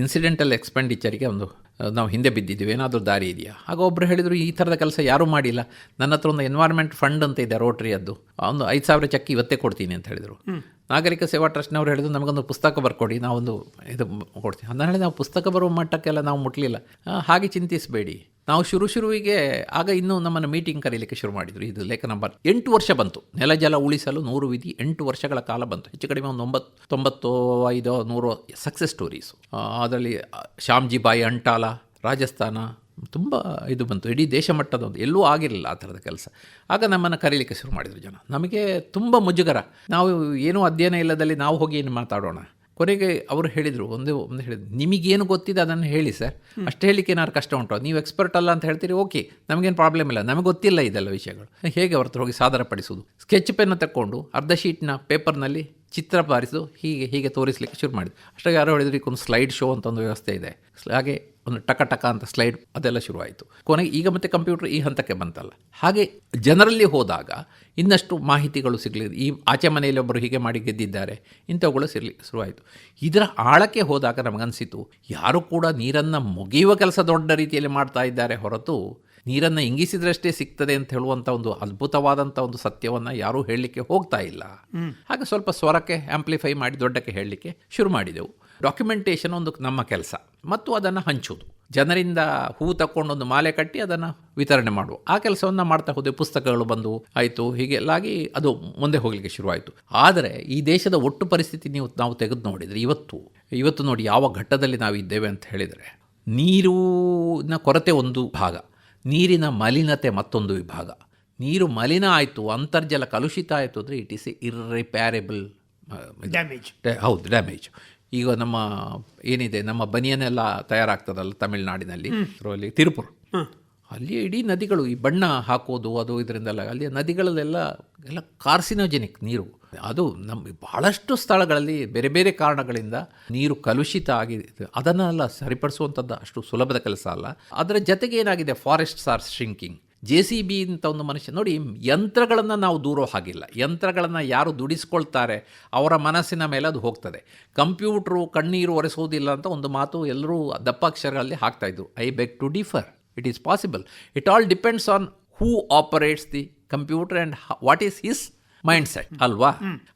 ಇನ್ಸಿಡೆಂಟಲ್ ಎಕ್ಸ್ಪೆಂಡಿಚರಿಗೆ ಒಂದು ನಾವು ಹಿಂದೆ ಬಿದ್ದಿದ್ದೀವಿ. ಏನಾದರೂ ದಾರಿ ಇದೆಯಾ? ಆಗ ಒಬ್ಬರು ಹೇಳಿದರು ಈ ಥರದ ಕೆಲಸ ಯಾರೂ ಮಾಡಿಲ್ಲ. ನನ್ನ ಹತ್ರ ಒಂದು ಎನ್ವೈರ್ಮೆಂಟ್ ಫಂಡ್ ಅಂತ ಇದೆ ರೋಟ್ರಿಯದ್ದು ಒಂದು ಐದು ಸಾವಿರ ಚೆಕ್ ಇವತ್ತೇ ಕೊಡ್ತೀನಿ ಅಂತ ಹೇಳಿದರು. ನಾಗರಿಕ ಸೇವಾ ಟ್ರಸ್ಟ್ನವ್ರು ಹೇಳಿದ್ರು ನಮಗೊಂದು ಪುಸ್ತಕ ಬರ್ಕೊಡಿ ನಾವೊಂದು ಇದು ಕೊಡ್ತೀವಿ. ನಾನು ಹೇಳಿ ನಾವು ಪುಸ್ತಕ ಬರುವ ಮಟ್ಟಕ್ಕೆಲ್ಲ ನಾವು ಮುಟ್ಲಿಲ್ಲ. ಹಾಗೆ ಚಿಂತಿಸಬೇಡಿ. ನಾವು ಶುರು ಶುರುವಿಗೆ ಆಗ ಇನ್ನೂ ನಮ್ಮನ್ನು ಮೀಟಿಂಗ್ ಕರೀಲಿಕ್ಕೆ ಶುರು ಮಾಡಿದರು. ಇದು ಲೇಖ ನಂಬರ್ ಎಂಟು ವರ್ಷ ಬಂತು. ನೆಲ ಜಲ ಉಳಿಸಲು ನೂರು ವಿಧಿ ಎಂಟು ವರ್ಷಗಳ ಕಾಲ ಬಂತು. ಹೆಚ್ಚು ಕಡಿಮೆ ಒಂದು ಒಂಬತ್ತು, ತೊಂಬತ್ತು ಐದೋ ನೂರೋ ಸಕ್ಸಸ್ ಸ್ಟೋರೀಸು ಅದರಲ್ಲಿ ಶ್ಯಾಮ್ಜಿ ಬಾಯಿ ಅಂಟಾಲ, ರಾಜಸ್ಥಾನ, ತುಂಬ ಇದು ಬಂತು. ಇಡೀ ದೇಶ ಮಟ್ಟದ ಒಂದು, ಎಲ್ಲೂ ಆಗಿರಲಿಲ್ಲ ಆ ಥರದ ಕೆಲಸ. ಆಗ ನಮ್ಮನ್ನು ಕರೀಲಿಕ್ಕೆ ಶುರು ಮಾಡಿದರು ಜನ. ನಮಗೆ ತುಂಬ ಮುಜುಗರ. ನಾವು ಏನೂ ಅಧ್ಯಯನ ಇಲ್ಲದಲ್ಲಿ ನಾವು ಹೋಗಿ ಏನು ಮಾತಾಡೋಣ? ಕೊನೆಗೆ ಅವರು ಹೇಳಿದರು ಒಂದೇ ಒಂದು ಹೇಳಿದ್ರು ನಿಮಗೇನು ಗೊತ್ತಿದೆ ಅದನ್ನು ಹೇಳಿ ಸರ್. ಅಷ್ಟು ಹೇಳಿಕ್ಕೆ ಏನಾದ್ರು ಕಷ್ಟ ಉಂಟು. ನೀವು ಎಕ್ಸ್ಪರ್ಟ್ ಅಲ್ಲ ಅಂತ ಹೇಳ್ತೀರಿ ಓಕೆ. ನಮಗೇನು ಪ್ರಾಬ್ಲಮ್ ಇಲ್ಲ. ನಮಗೆ ಗೊತ್ತಿಲ್ಲ ಇದೆಲ್ಲ ವಿಷಯಗಳು. ಹೇಗೆ ಅವ್ರ ಹತ್ರ ಹೋಗಿ ಸಾದರಪಡಿಸೋದು ಸ್ಕೆಚ್ ಪೆನ್ ತಗೊಂಡು ಅರ್ಧ ಶೀಟ್ನ ಪೇಪರ್ನಲ್ಲಿ ಚಿತ್ರ ಬಾರಿಸು ಹೀಗೆ ಹೀಗೆ ತೋರಿಸಲಿಕ್ಕೆ ಶುರು ಮಾಡಿದ್ರು. ಅಷ್ಟಾಗಿ ಯಾರೋ ಹೇಳಿದ್ರು ಈಗ ಒಂದು ಸ್ಲೈಡ್ ಶೋ ಅಂತ ಒಂದು ವ್ಯವಸ್ಥೆ ಇದೆ. ಹಾಗೆ ಒಂದು ಟಕ ಟಕ ಅಂತ ಸ್ಲೈಡ್ ಅದೆಲ್ಲ ಶುರುವಾಯಿತು. ಕೊನೆಗೆ ಈಗ ಮತ್ತೆ ಕಂಪ್ಯೂಟರ್ ಈ ಹಂತಕ್ಕೆ ಬಂತಲ್ಲ. ಹಾಗೆ ಜನರಲ್ಲಿ ಹೋದಾಗ ಇನ್ನಷ್ಟು ಮಾಹಿತಿಗಳು ಸಿಗಲಿ ಈ ಆಚೆ ಮನೆಯಲ್ಲಿ ಒಬ್ಬರು ಹೀಗೆ ಮಾಡಿ ಗೆದ್ದಿದ್ದಾರೆ ಇಂಥವುಗಳು ಸಿರ್ಲಿ ಶುರುವಾಯಿತು. ಇದರ ಆಳಕ್ಕೆ ಹೋದಾಗ ನಮಗನ್ಸಿತು ಯಾರು ಕೂಡ ನೀರನ್ನು ಮುಗಿಯುವ ಕೆಲಸ ದೊಡ್ಡ ರೀತಿಯಲ್ಲಿ ಮಾಡ್ತಾ ಇದ್ದಾರೆ ಹೊರತು ನೀರನ್ನು ಇಂಗಿಸಿದ್ರಷ್ಟೇ ಸಿಗ್ತದೆ ಅಂತ ಹೇಳುವಂಥ ಒಂದು ಅದ್ಭುತವಾದಂಥ ಒಂದು ಸತ್ಯವನ್ನು ಯಾರೂ ಹೇಳಲಿಕ್ಕೆ ಹೋಗ್ತಾ ಇಲ್ಲ. ಹಾಗೆ ಸ್ವಲ್ಪ ಸ್ವರಕ್ಕೆ ಆಂಪ್ಲಿಫೈ ಮಾಡಿ ದೊಡ್ಡಕ್ಕೆ ಹೇಳಲಿಕ್ಕೆ ಶುರು ಮಾಡಿದೆವು. ಡಾಕ್ಯುಮೆಂಟೇಷನ್ ಒಂದು ನಮ್ಮ ಕೆಲಸ ಮತ್ತು ಅದನ್ನು ಹಂಚೋದು ಜನರಿಂದ ಹೂ ತಕ್ಕೊಂಡು ಒಂದು ಮಾಲೆ ಕಟ್ಟಿ ಅದನ್ನು ವಿತರಣೆ ಮಾಡುವ. ಆ ಕೆಲಸವನ್ನು ಮಾಡ್ತಾ ಹೋದೆ ಪುಸ್ತಕಗಳು ಬಂದು ಆಯಿತು ಹೀಗೆಲ್ಲಾಗಿ ಅದು ಮುಂದೆ ಹೋಗಲಿಕ್ಕೆ ಶುರುವಾಯಿತು. ಆದರೆ ಈ ದೇಶದ ಒಟ್ಟು ಪರಿಸ್ಥಿತಿ ನೀವು ನಾವು ತೆಗೆದು ನೋಡಿದರೆ ಇವತ್ತು ಇವತ್ತು ನೋಡಿ ಯಾವ ಘಟ್ಟದಲ್ಲಿ ನಾವು ಇದ್ದೇವೆ ಅಂತ ಹೇಳಿದರೆ ನೀರಿನ ಕೊರತೆ ಒಂದು ಭಾಗ ನೀರಿನ ಮಲಿನತೆ ಮತ್ತೊಂದು ವಿಭಾಗ. ನೀರು ಮಲಿನ ಆಯಿತು ಅಂತರ್ಜಲ ಕಲುಷಿತ ಆಯಿತು ಅಂದರೆ ಇಟ್ ಈಸ್ ಇರ್ರಿಪ್ಯಾರೇಬಲ್ ಡ್ಯಾಮೇಜ್ ಹೌದು ಡ್ಯಾಮೇಜ್ ಈಗ ನಮ್ಮ ಏನಿದೆ ನಮ್ಮ ಬನಿಯನೆಲ್ಲ ತಯಾರಾಗ್ತದಲ್ಲ ತಮಿಳುನಾಡಿನಲ್ಲಿ ಅಲ್ಲಿ ತಿರುಪುರ್. ಅಲ್ಲಿ ಇಡೀ ನದಿಗಳು ಈ ಬಣ್ಣ ಹಾಕೋದು ಅದು ಇದರಿಂದೆಲ್ಲ ಅಲ್ಲಿ ನದಿಗಳಲ್ಲೆಲ್ಲ ಎಲ್ಲ ಕಾರ್ಸಿನೋಜೆನಿಕ್ ನೀರು. ಅದು ನಮ್ಮ ಬಹಳಷ್ಟು ಸ್ಥಳಗಳಲ್ಲಿ ಬೇರೆ ಬೇರೆ ಕಾರಣಗಳಿಂದ ನೀರು ಕಲುಷಿತ ಆಗಿದೆ ಅದನ್ನೆಲ್ಲ ಸರಿಪಡಿಸುವಂಥದ್ದು ಅಷ್ಟು ಸುಲಭದ ಕೆಲಸ ಅಲ್ಲ. ಅದರ ಜೊತೆಗೆ ಏನಾಗಿದೆ forests are shrinking J C B ಅಂತ ಒಂದು ಮನುಷ್ಯ, ನೋಡಿ, ಯಂತ್ರಗಳನ್ನು ನಾವು ದೂರೋ ಹಾಗಿಲ್ಲ. ಯಂತ್ರಗಳನ್ನು ಯಾರು ದುಡಿಸ್ಕೊಳ್ತಾರೆ ಅವರ ಮನಸ್ಸಿನ ಮೇಲೆ ಅದು ಹೋಗ್ತದೆ. ಕಂಪ್ಯೂಟ್ರು ಕಣ್ಣೀರು ಒರೆಸೋದಿಲ್ಲ ಅಂತ ಒಂದು ಮಾತು ಎಲ್ಲರೂ ದಪ್ಪಾಕ್ಷರಗಳಲ್ಲಿ ಹಾಕ್ತಾಯಿದ್ರು I beg to differ. It is possible. It all depends on who operates the computer and what is his mind set ಅಲ್ವಾ?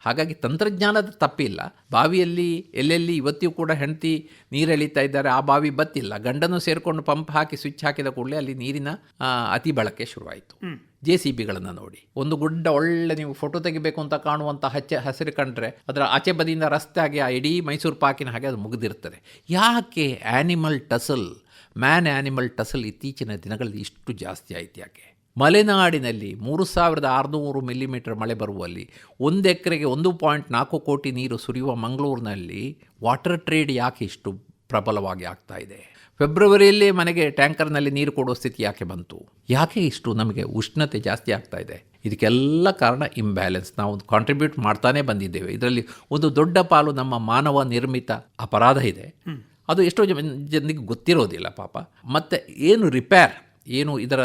ಹಾಗಾಗಿ ತಂತ್ರಜ್ಞಾನದ ತಪ್ಪಿಲ್ಲ. ಬಾವಿಯಲ್ಲಿ ಎಲ್ಲೆಲ್ಲಿ ಇವತ್ತಿಗೂ ಕೂಡ ಹೆಂಡತಿ ನೀರು ಎಳಿತಾ ಇದ್ದಾರೆ ಆ ಬಾವಿ ಬತ್ತಿಲ್ಲ. ಗಂಡನು ಸೇರಿಕೊಂಡು ಪಂಪ್ ಹಾಕಿ ಸ್ವಿಚ್ ಹಾಕಿದ ಕೂಡಲೇ ಅಲ್ಲಿ ನೀರಿನ ಅತಿ ಬಳಕೆ ಶುರುವಾಯಿತು. ಜೆ ಸಿ ಬಿಗಳನ್ನು ನೋಡಿ. ಒಂದು ಗುಡ್ಡ ಒಳ್ಳೆ ನೀವು ಫೋಟೋ ತೆಗಿಬೇಕು ಅಂತ ಕಾಣುವಂಥ ಹಚ್ಚ ಹಸಿರು ಕಂಡ್ರೆ ಅದರ ಆಚೆ ಬದಿಯಿಂದ ರಸ್ತೆ ಆಗಿ ಆ ಇಡೀ ಮೈಸೂರು ಪಾಕಿನ ಹಾಗೆ ಅದು ಮುಗಿದಿರ್ತದೆ. ಯಾಕೆ animal tussle man animal tussle ಇತ್ತೀಚಿನ ದಿನಗಳಲ್ಲಿ ಇಷ್ಟು ಜಾಸ್ತಿ ಆಯ್ತು ಯಾಕೆ? ಮಲೆನಾಡಿನಲ್ಲಿ ಮೂರು ಸಾವಿರದ ಆರುನೂರು ಮಿಲಿಮೀಟರ್ ಮಳೆ ಬರುವಲ್ಲಿ ಒಂದು ಎಕರೆಗೆ ಒಂದು ಪಾಯಿಂಟ್ ನಾಲ್ಕು ಕೋಟಿ ನೀರು ಸುರಿಯುವ ಮಂಗಳೂರಿನಲ್ಲಿ ವಾಟರ್ ಟ್ರೇಡ್ ಯಾಕೆ ಇಷ್ಟು ಪ್ರಬಲವಾಗಿ ಆಗ್ತಾ ಇದೆ? ಫೆಬ್ರವರಿಯಲ್ಲೇ ಮನೆಗೆ ಟ್ಯಾಂಕರ್ನಲ್ಲಿ ನೀರು ಕೊಡೋ ಸ್ಥಿತಿ ಯಾಕೆ ಬಂತು? ಯಾಕೆ ಇಷ್ಟು ನಮಗೆ ಉಷ್ಣತೆ ಜಾಸ್ತಿ ಆಗ್ತಾ ಇದೆ? ಇದಕ್ಕೆಲ್ಲ ಕಾರಣ ಇಂಬ್ಯಾಲೆನ್ಸ್ ನಾವು ಕಾಂಟ್ರಿಬ್ಯೂಟ್ ಮಾಡ್ತಾನೆ ಬಂದಿದ್ದೇವೆ. ಇದರಲ್ಲಿ ಒಂದು ದೊಡ್ಡ ಪಾಲು ನಮ್ಮ ಮಾನವ ನಿರ್ಮಿತ ಅಪರಾಧ ಇದೆ. ಅದು ಎಷ್ಟೋ ಜನ ಜನರಿಗೆ ಗೊತ್ತಿರೋದಿಲ್ಲ ಪಾಪ. ಮತ್ತು ಏನು ರಿಪೇರ್ ಏನು ಇದರ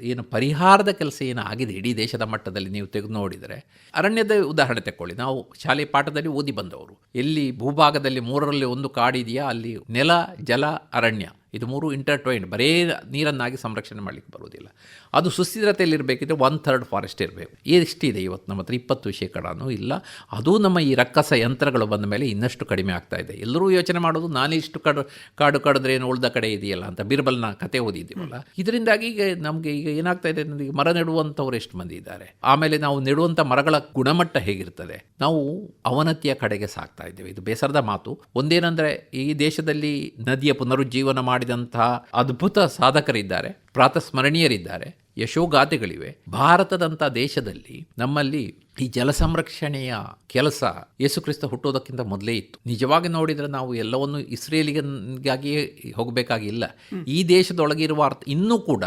ಏನು ಪರಿಹಾರದ ಕೆಲಸ ಏನು ಆಗಿದೆ ಇಡೀ ದೇಶದ ಮಟ್ಟದಲ್ಲಿ ನೀವು ತೆಗೆದು ನೋಡಿದರೆ, ಅರಣ್ಯದ ಉದಾಹರಣೆ ತಗೊಳ್ಳಿ ನಾವು ಶಾಲೆ ಪಾಠದಲ್ಲಿ ಓದಿ ಬಂದವರು. ಎಲ್ಲಿ ಭೂಭಾಗದಲ್ಲಿ ಮೂರರಲ್ಲಿ ಒಂದು ಕಾಡಿದೆಯಾ, ಅಲ್ಲಿ ನೆಲ, ಜಲ, ಅರಣ್ಯ. ಇದು ಮೂರು ಇಂಟರ್ಟ್ವೈನ್ಡ್ ಬರೇ ನೀರನ್ನಾಗಿ ಸಂರಕ್ಷಣೆ ಮಾಡಲಿಕ್ಕೆ ಬರುವುದಿಲ್ಲ. ಅದು ಸುಸ್ಥಿರತೆಯಲ್ಲಿರಬೇಕಿದ್ರೆ ಒನ್ ಥರ್ಡ್ ಫಾರೆಸ್ಟ್ ಇರಬೇಕು. ಎಷ್ಟಿದೆ ಇವತ್ತು ನಮ್ಮ ಹತ್ರ? ಇಪ್ಪತ್ತು ಶೇಕಡನೂ ಇಲ್ಲ. ಅದು ನಮ್ಮ ಈ ರಕ್ಕಸ ಯಂತ್ರಗಳು ಬಂದ ಮೇಲೆ ಇನ್ನಷ್ಟು ಕಡಿಮೆ ಆಗ್ತಾ ಇದೆ. ಎಲ್ಲರೂ ಯೋಚನೆ ಮಾಡೋದು, ನಾನು ಇಷ್ಟು ಕಡು, ಕಾಡು ಕಡಿದ್ರೆ ಏನು ಉಳ್ದ ಕಡೆ ಇದೆಯಲ್ಲ ಅಂತ ಬಿರ್ಬಲ್ನ ಕತೆ ಓದಿದ್ದೀವಲ್ಲ. ಇದರಿಂದಾಗಿ ಈಗ ನಮಗೆ ಈಗ ಏನಾಗ್ತಾ ಇದೆ ಮರ ನೆಡುವಂಥವ್ರು ಎಷ್ಟು ಮಂದಿ ಇದ್ದಾರೆ? ಆಮೇಲೆ ನಾವು ನೆಡುವಂಥ ಮರಗಳ ಗುಣಮಟ್ಟ ಹೇಗಿರ್ತದೆ? ನಾವು ಅವನತಿಯ ಕಡೆಗೆ ಸಾಕ್ತಾ ಇದ್ದೇವೆ. ಇದು ಬೇಸರದ ಮಾತು. ಒಂದೇನೆಂದರೆ ಈ ದೇಶದಲ್ಲಿ ನದಿಯ ಪುನರುಜ್ಜೀವನ ಮಾಡಿದಂತಹ ಅದ್ಭುತ ಸಾಧಕರಿದ್ದಾರೆ, ಪ್ರಾತಸ್ಮರಣೀಯರಿದ್ದಾರೆ, ಯಶೋಗಾಥೆಗಳಿವೆ. ಭಾರತದಂಥ ದೇಶದಲ್ಲಿ ನಮ್ಮಲ್ಲಿ ಈ ಜಲ ಸಂರಕ್ಷಣೆಯ ಕೆಲಸ ಯೇಸುಕ್ರಿಸ್ತ ಹುಟ್ಟೋದಕ್ಕಿಂತ ಮೊದಲೇ ಇತ್ತು. ನಿಜವಾಗಿ ನೋಡಿದರೆ ನಾವು ಎಲ್ಲವನ್ನು ಇಸ್ರೇಲಿಗಾಗಿಯೇ ಹೋಗಬೇಕಾಗಿಲ್ಲ. ಈ ದೇಶದೊಳಗಿರುವ ಅರ್ಥ ಇನ್ನೂ ಕೂಡ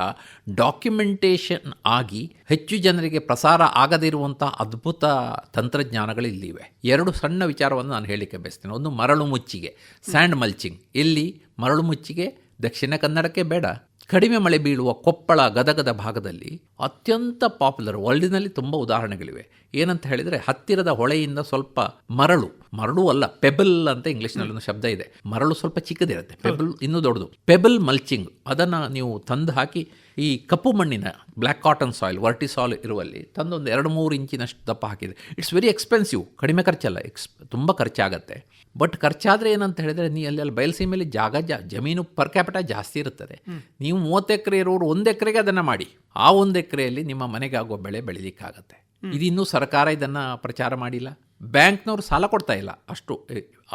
ಡಾಕ್ಯುಮೆಂಟೇಷನ್ ಆಗಿ ಹೆಚ್ಚು ಜನರಿಗೆ ಪ್ರಸಾರ ಆಗದಿರುವಂಥ ಅದ್ಭುತ ತಂತ್ರಜ್ಞಾನಗಳು ಇಲ್ಲಿವೆ ಎರಡು ಸಣ್ಣ ವಿಚಾರವನ್ನು ನಾನು ಹೇಳಲಿಕ್ಕೆ ಬಯಸ್ತೇನೆ. ಒಂದು ಮರಳು ಮುಚ್ಚಿಗೆ ಸ್ಯಾಂಡ್ ಮಲ್ಚಿಂಗ್. ಇಲ್ಲಿ ಮರಳು ಮುಚ್ಚಿಗೆ ದಕ್ಷಿಣ ಕನ್ನಡಕ್ಕೆ ಬೇಡ. ಕಡಿಮೆ ಮಳೆ ಬೀಳುವ ಕೊಪ್ಪಳ ಗದಗದ ಭಾಗದಲ್ಲಿ ಅತ್ಯಂತ ಪಾಪ್ಯುಲರ್ ವರ್ಲ್ಡಿನಲ್ಲಿ ತುಂಬ ಉದಾಹರಣೆಗಳಿವೆ. ಏನಂತ ಹೇಳಿದರೆ ಹತ್ತಿರದ ಹೊಳೆಯಿಂದ ಸ್ವಲ್ಪ ಮರಳು ಮರಳು ಅಲ್ಲ ಪೆಬಲ್ ಅಂತ ಇಂಗ್ಲೀಷ್ನಲ್ಲಿ ಒಂದು ಶಬ್ದ ಇದೆ. ಮರಳು ಸ್ವಲ್ಪ ಚಿಕ್ಕದಿರುತ್ತೆ ಪೆಬಲ್ ಇನ್ನೂ ದೊಡ್ಡದು. ಪೆಬಲ್ ಮಲ್ಚಿಂಗ್ ಅದನ್ನು ನೀವು ತಂದು ಹಾಕಿ ಈ ಕಪ್ಪು ಮಣ್ಣಿನ black cotton soil verti soil ಇರುವಲ್ಲಿ ತಂದೊಂದು ಎರಡು ಮೂರು ಇಂಚಿನಷ್ಟು ದಪ್ಪ ಹಾಕಿದೆ ಇಟ್ಸ್ ವೆರಿ ಎಕ್ಸ್ಪೆನ್ಸಿವ್. ಕಡಿಮೆ ಖರ್ಚಲ್ಲ ಎಕ್ಸ್ ತುಂಬ ಖರ್ಚಾಗತ್ತೆ. ಬಟ್ ಖರ್ಚಾದರೆ ಏನಂತ ಹೇಳಿದರೆ ನೀ ಅಲ್ಲಿ ಬಯಲುಸೀಮೆಯಲ್ಲಿ ಜಾಗ ಜಾ ಜಮೀನು ಪರ್ ಕ್ಯಾಪಿಟ ಜಾಸ್ತಿ ಇರುತ್ತದೆ. ನೀವು ಮೂವತ್ತು ಎಕರೆ ಇರೋರು ಒಂದು ಎಕರೆಗೆ ಅದನ್ನು ಮಾಡಿ. ಆ ಒಂದು ಎಕರೆಯಲ್ಲಿ ನಿಮ್ಮ ಮನೆಗೆ ಆಗುವ ಬೆಳೆ ಬೆಳೀಲಿಕ್ಕಾಗತ್ತೆ. ಇದು ಇನ್ನೂ ಸರ್ಕಾರ ಇದನ್ನು ಪ್ರಚಾರ ಮಾಡಿಲ್ಲ. ಬ್ಯಾಂಕ್ನವರು ಸಾಲ ಕೊಡ್ತಾ ಇಲ್ಲ. ಅಷ್ಟು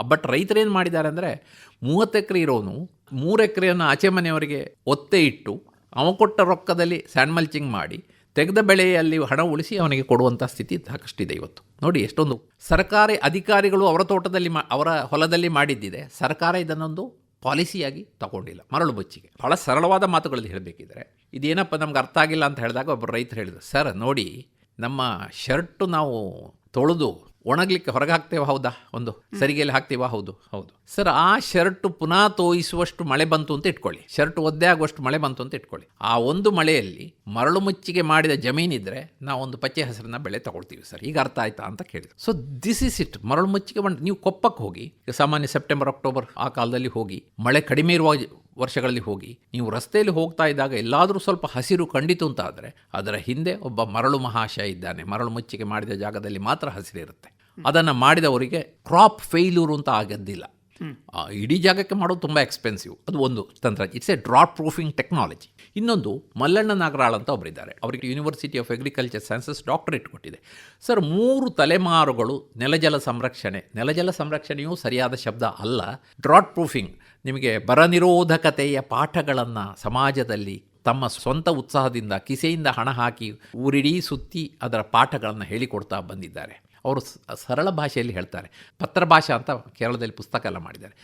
ಬಟ್ ರೈತರೇನು ಏನು ಮಾಡಿದ್ದಾರೆ ಅಂದರೆ ಮೂವತ್ತು ಎಕರೆ ಇರೋನು ಮೂರು ಎಕರೆಯನ್ನು ಆಚೆ ಮನೆಯವರಿಗೆ ಒತ್ತೆ ಇಟ್ಟು ಅವ ಕೊಟ್ಟ ರೊಕ್ಕದಲ್ಲಿ ಸ್ಯಾಂಡ್ ಮಲ್ಚಿಂಗ್ ಮಾಡಿ ತೆಗೆದ ಬೆಳೆಯಲ್ಲಿ ಹಣ ಉಳಿಸಿ ಅವನಿಗೆ ಕೊಡುವಂಥ ಸ್ಥಿತಿ ಸಾಕಷ್ಟಿದೆ ಇವತ್ತು. ನೋಡಿ ಎಷ್ಟೊಂದು ಸರ್ಕಾರಿ ಅಧಿಕಾರಿಗಳು ಅವರ ತೋಟದಲ್ಲಿ ಮಾ, ಅವರ ಹೊಲದಲ್ಲಿ ಮಾಡಿದ್ದಿದೆ. ಸರ್ಕಾರ ಇದನ್ನೊಂದು ಪಾಲಿಸಿಯಾಗಿ ತಗೊಂಡಿಲ್ಲ. ಮರಳು ಬಚ್ಚಿಗೆ. ಭಾಳ ಸರಳವಾದ ಮಾತುಗಳಲ್ಲಿ ಹೇಳಬೇಕಿದ್ರೆ, ಇದೇನಪ್ಪ ನಮ್ಗೆ ಅರ್ಥ ಆಗಿಲ್ಲ ಅಂತ ಹೇಳಿದಾಗ ಒಬ್ಬ ರೈತರು ಹೇಳಿದ್ರು, ಸರ್, ನೋಡಿ, ನಮ್ಮ ಶರ್ಟು ನಾವು ತೊಳೆದು ಒಣಗಲಿಕ್ಕೆ ಹೊರಗೆ ಹಾಕ್ತೇವೆ, ಹೌದಾ? ಒಂದು ಸರಿಗೆಯಲ್ಲಿ ಹಾಕ್ತೀವಾ, ಹೌದು ಹೌದು. ಸರ್, ಆ ಶರ್ಟ್ ಪುನಃ ತೋಯಿಸುವಷ್ಟು ಮಳೆ ಬಂತು ಅಂತ ಇಟ್ಕೊಳ್ಳಿ. ಶರ್ಟ್ ಒದ್ದೆ ಆಗುವಷ್ಟು ಮಳೆ ಬಂತು ಅಂತ ಇಟ್ಕೊಳ್ಳಿ. ಆ ಒಂದು ಮಳೆಯಲ್ಲಿ ಮರಳು ಮುಚ್ಚಿಗೆ ಮಾಡಿದ ಜಮೀನಿದ್ರೆ ನಾವು ಒಂದು ಪಚ್ಚೆ ಹಸಿರನ್ನ ಬೆಳೆ ತಗೊಳ್ತೀವಿ ಸರ್. ಈಗ ಅರ್ಥ ಆಯ್ತಾ ಅಂತ ಕೇಳಿದ್ರು ಸೊ ದಿಸ್ ಇಸ್ ಇಟ್ ಮರಳು ಮುಚ್ಚಿಗೆ ಬಂದು ನೀವು ಕೊಪ್ಪಕ್ಕೆ ಹೋಗಿ ಸಾಮಾನ್ಯ ಸೆಪ್ಟೆಂಬರ್, ಅಕ್ಟೋಬರ್ ಆ ಕಾಲದಲ್ಲಿ ಹೋಗಿ, ಮಳೆ ಕಡಿಮೆ ಇರುವ ವರ್ಷಗಳಲ್ಲಿ ಹೋಗಿ, ನೀವು ರಸ್ತೆಯಲ್ಲಿ ಹೋಗ್ತಾ ಇದ್ದಾಗ ಎಲ್ಲಾದರೂ ಸ್ವಲ್ಪ ಹಸಿರು ಕಂಡಿತು ಅಂತ ಆದರೆ, ಅದರ ಹಿಂದೆ ಒಬ್ಬ ಮರಳು ಮಹಾಶಯ ಇದ್ದಾನೆ. ಮರಳು ಮುಚ್ಚಿಗೆ ಮಾಡಿದ ಜಾಗದಲ್ಲಿ ಮಾತ್ರ ಹಸಿರಿರುತ್ತೆ. ಅದನ್ನು ಮಾಡಿದವರಿಗೆ ಕ್ರಾಪ್ ಫೇಲ್ಯೂರ್ ಅಂತ ಆಗದ್ದಿಲ್ಲ. ಇಡೀ ಜಾಗಕ್ಕೆ ಮಾಡೋದು ತುಂಬ ಎಕ್ಸ್ಪೆನ್ಸಿವ್ ಅದು ಒಂದು ತಂತ್ರ it's a drought proofing technology ಇನ್ನೊಂದು ಮಲ್ಲಣ್ಣ ನಾಗರಾಳ್ ಅಂತ ಒಬ್ಬರಿದ್ದಾರೆ ಅವರಿಗೆ university of agriculture sciences doctorate ಕೊಟ್ಟಿದೆ. ಸರ್ ಮೂರು ತಲೆಮಾರುಗಳು ನೆಲಜಲ ಸಂರಕ್ಷಣೆ. ನೆಲಜಲ ಸಂರಕ್ಷಣೆಯೂ ಸರಿಯಾದ ಶಬ್ದ ಅಲ್ಲ. ಡ್ರಾಟ್ ಪ್ರೂಫಿಂಗ್ ನಿಮಗೆ ಬರ ನಿರೋಧಕತೆಯ ಪಾಠಗಳನ್ನು ಸಮಾಜದಲ್ಲಿ ತಮ್ಮ ಸ್ವಂತ ಉತ್ಸಾಹದಿಂದ, ಕಿಸೆಯಿಂದ ಹಣ ಹಾಕಿ, ಊರಿಡೀ ಸುತ್ತಿ ಅದರ ಪಾಠಗಳನ್ನು ಹೇಳಿಕೊಡ್ತಾ ಬಂದಿದ್ದಾರೆ. ಅವರು ಸರಳ ಭಾಷೆಯಲ್ಲಿ ಹೇಳ್ತಾರೆ. ಪತ್ರ ಭಾಷೆ ಅಂತ ಕೇರಳದಲ್ಲಿ ಪುಸ್ತಕ ಎಲ್ಲ ಮಾಡಿದ್ದಾರೆ.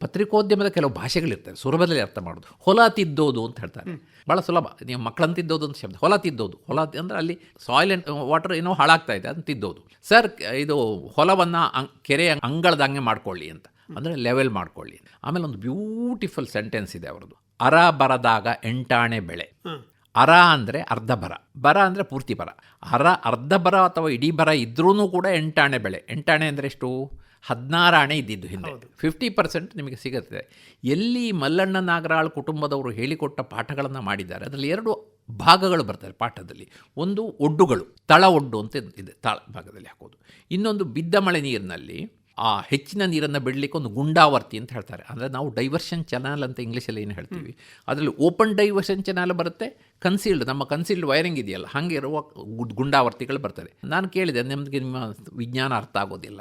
ಪತ್ರಿಕೋದ್ಯಮದ ಕೆಲವು ಭಾಷೆಗಳಿರ್ತವೆ. ಸುಲಭದಲ್ಲಿ ಅರ್ಥ ಮಾಡೋದು. ಹೊಲ ತಿದ್ದೋದು ಅಂತ ಹೇಳ್ತಾರೆ. ಭಾಳ ಸುಲಭ. ನೀವು ಮಕ್ಕಳನ್ನು ತಿದ್ದೋದು ಅಂತ ಶಬ್ದ. ಹೊಲ ತಿದ್ದೋದು. ಹೊಲ ಅಂದರೆ ಅಲ್ಲಿ ಸಾಯಿಲ್ ಆ್ಯಂಡ್ ವಾಟರ್ ಏನೋ ಹಾಳಾಗ್ತಾ ಇದೆ ಅದನ್ನು ತಿದ್ದೋದು. ಸರ್ ಇದು ಹೊಲವನ್ನು ಕೆರೆ ಅಂಗಳದ ಅಂಗಳದಂಗೆ ಮಾಡ್ಕೊಳ್ಳಿ ಅಂತ. ಅಂದರೆ ಲೆವೆಲ್ ಮಾಡ್ಕೊಳ್ಳಿ ಆಮೇಲೆ ಒಂದು ಬ್ಯೂಟಿಫುಲ್ ಸೆಂಟೆನ್ಸ್ ಇದೆ ಅವರದು ಅರ ಬರದಾಗ ಎಂಟಾಣೆ ಬೆಳೆ. ಅರ ಅಂದರೆ ಅರ್ಧ ಬರ. ಬರ ಅಂದರೆ ಪೂರ್ತಿ ಬರ. ಅರ ಅರ್ಧ ಬರ ಅಥವಾ ಇಡೀ ಬರ ಇದ್ರೂ ಕೂಡ ಎಂಟಾಣೆ ಬೆಳೆ. ಎಂಟಾಣೆ ಅಂದರೆ ಎಷ್ಟು? ಹದಿನಾರು ಆಣೆ ಇದ್ದಿದ್ದು ಹಿಂದೆ. ಫಿಫ್ಟಿ ಪರ್ಸೆಂಟ್ ನಿಮಗೆ ಸಿಗುತ್ತೆ. ಎಲ್ಲಿ ಮಲ್ಲಣ್ಣ ನಾಗರಾಳ್ ಕುಟುಂಬದವರು ಹೇಳಿಕೊಟ್ಟ ಪಾಠಗಳನ್ನು ಮಾಡಿದ್ದಾರೆ ಅದರಲ್ಲಿ ಎರಡು ಭಾಗಗಳು ಬರ್ತವೆ ಪಾಠದಲ್ಲಿ. ಒಂದು ಒಡ್ಡುಗಳು ತಳ ಒಡ್ಡು ಅಂತ ಇದೆ ತಳ ಭಾಗದಲ್ಲಿ ಹಾಕೋದು. ಇನ್ನೊಂದು ಬಿದ್ದ ಮಳೆ ನೀರಿನಲ್ಲಿ ಆ ಹೆಚ್ಚಿನ ನೀರನ್ನು ಬಿಡಲಿಕ್ಕೆ ಒಂದು ಗುಂಡಾವರ್ತಿ ಅಂತ ಹೇಳ್ತಾರೆ. ಅಂದರೆ ನಾವು ಡೈವರ್ಷನ್ ಚಾನಲ್ ಅಂತ ಇಂಗ್ಲೀಷಲ್ಲಿ ಏನು ಹೇಳ್ತೀವಿ. ಅದರಲ್ಲಿ ಓಪನ್ ಡೈವರ್ಷನ್ ಚಾನಲ್ ಬರುತ್ತೆ ಕನ್ಸೀಲ್ಡ್ ನಮ್ಮ ಕನ್ಸೀಲ್ಡ್ ವೈರಿಂಗ್ ಇದೆಯಲ್ಲ, ಹಾಗೆ ಇರುವ ಗುಂಡಾವರ್ತಿಗಳು ಬರ್ತದೆ. ನಾನು ಕೇಳಿದೆ, ನಿಮಗೆ ನಿಮ್ಮ ವಿಜ್ಞಾನ ಅರ್ಥ ಆಗೋದಿಲ್ಲ.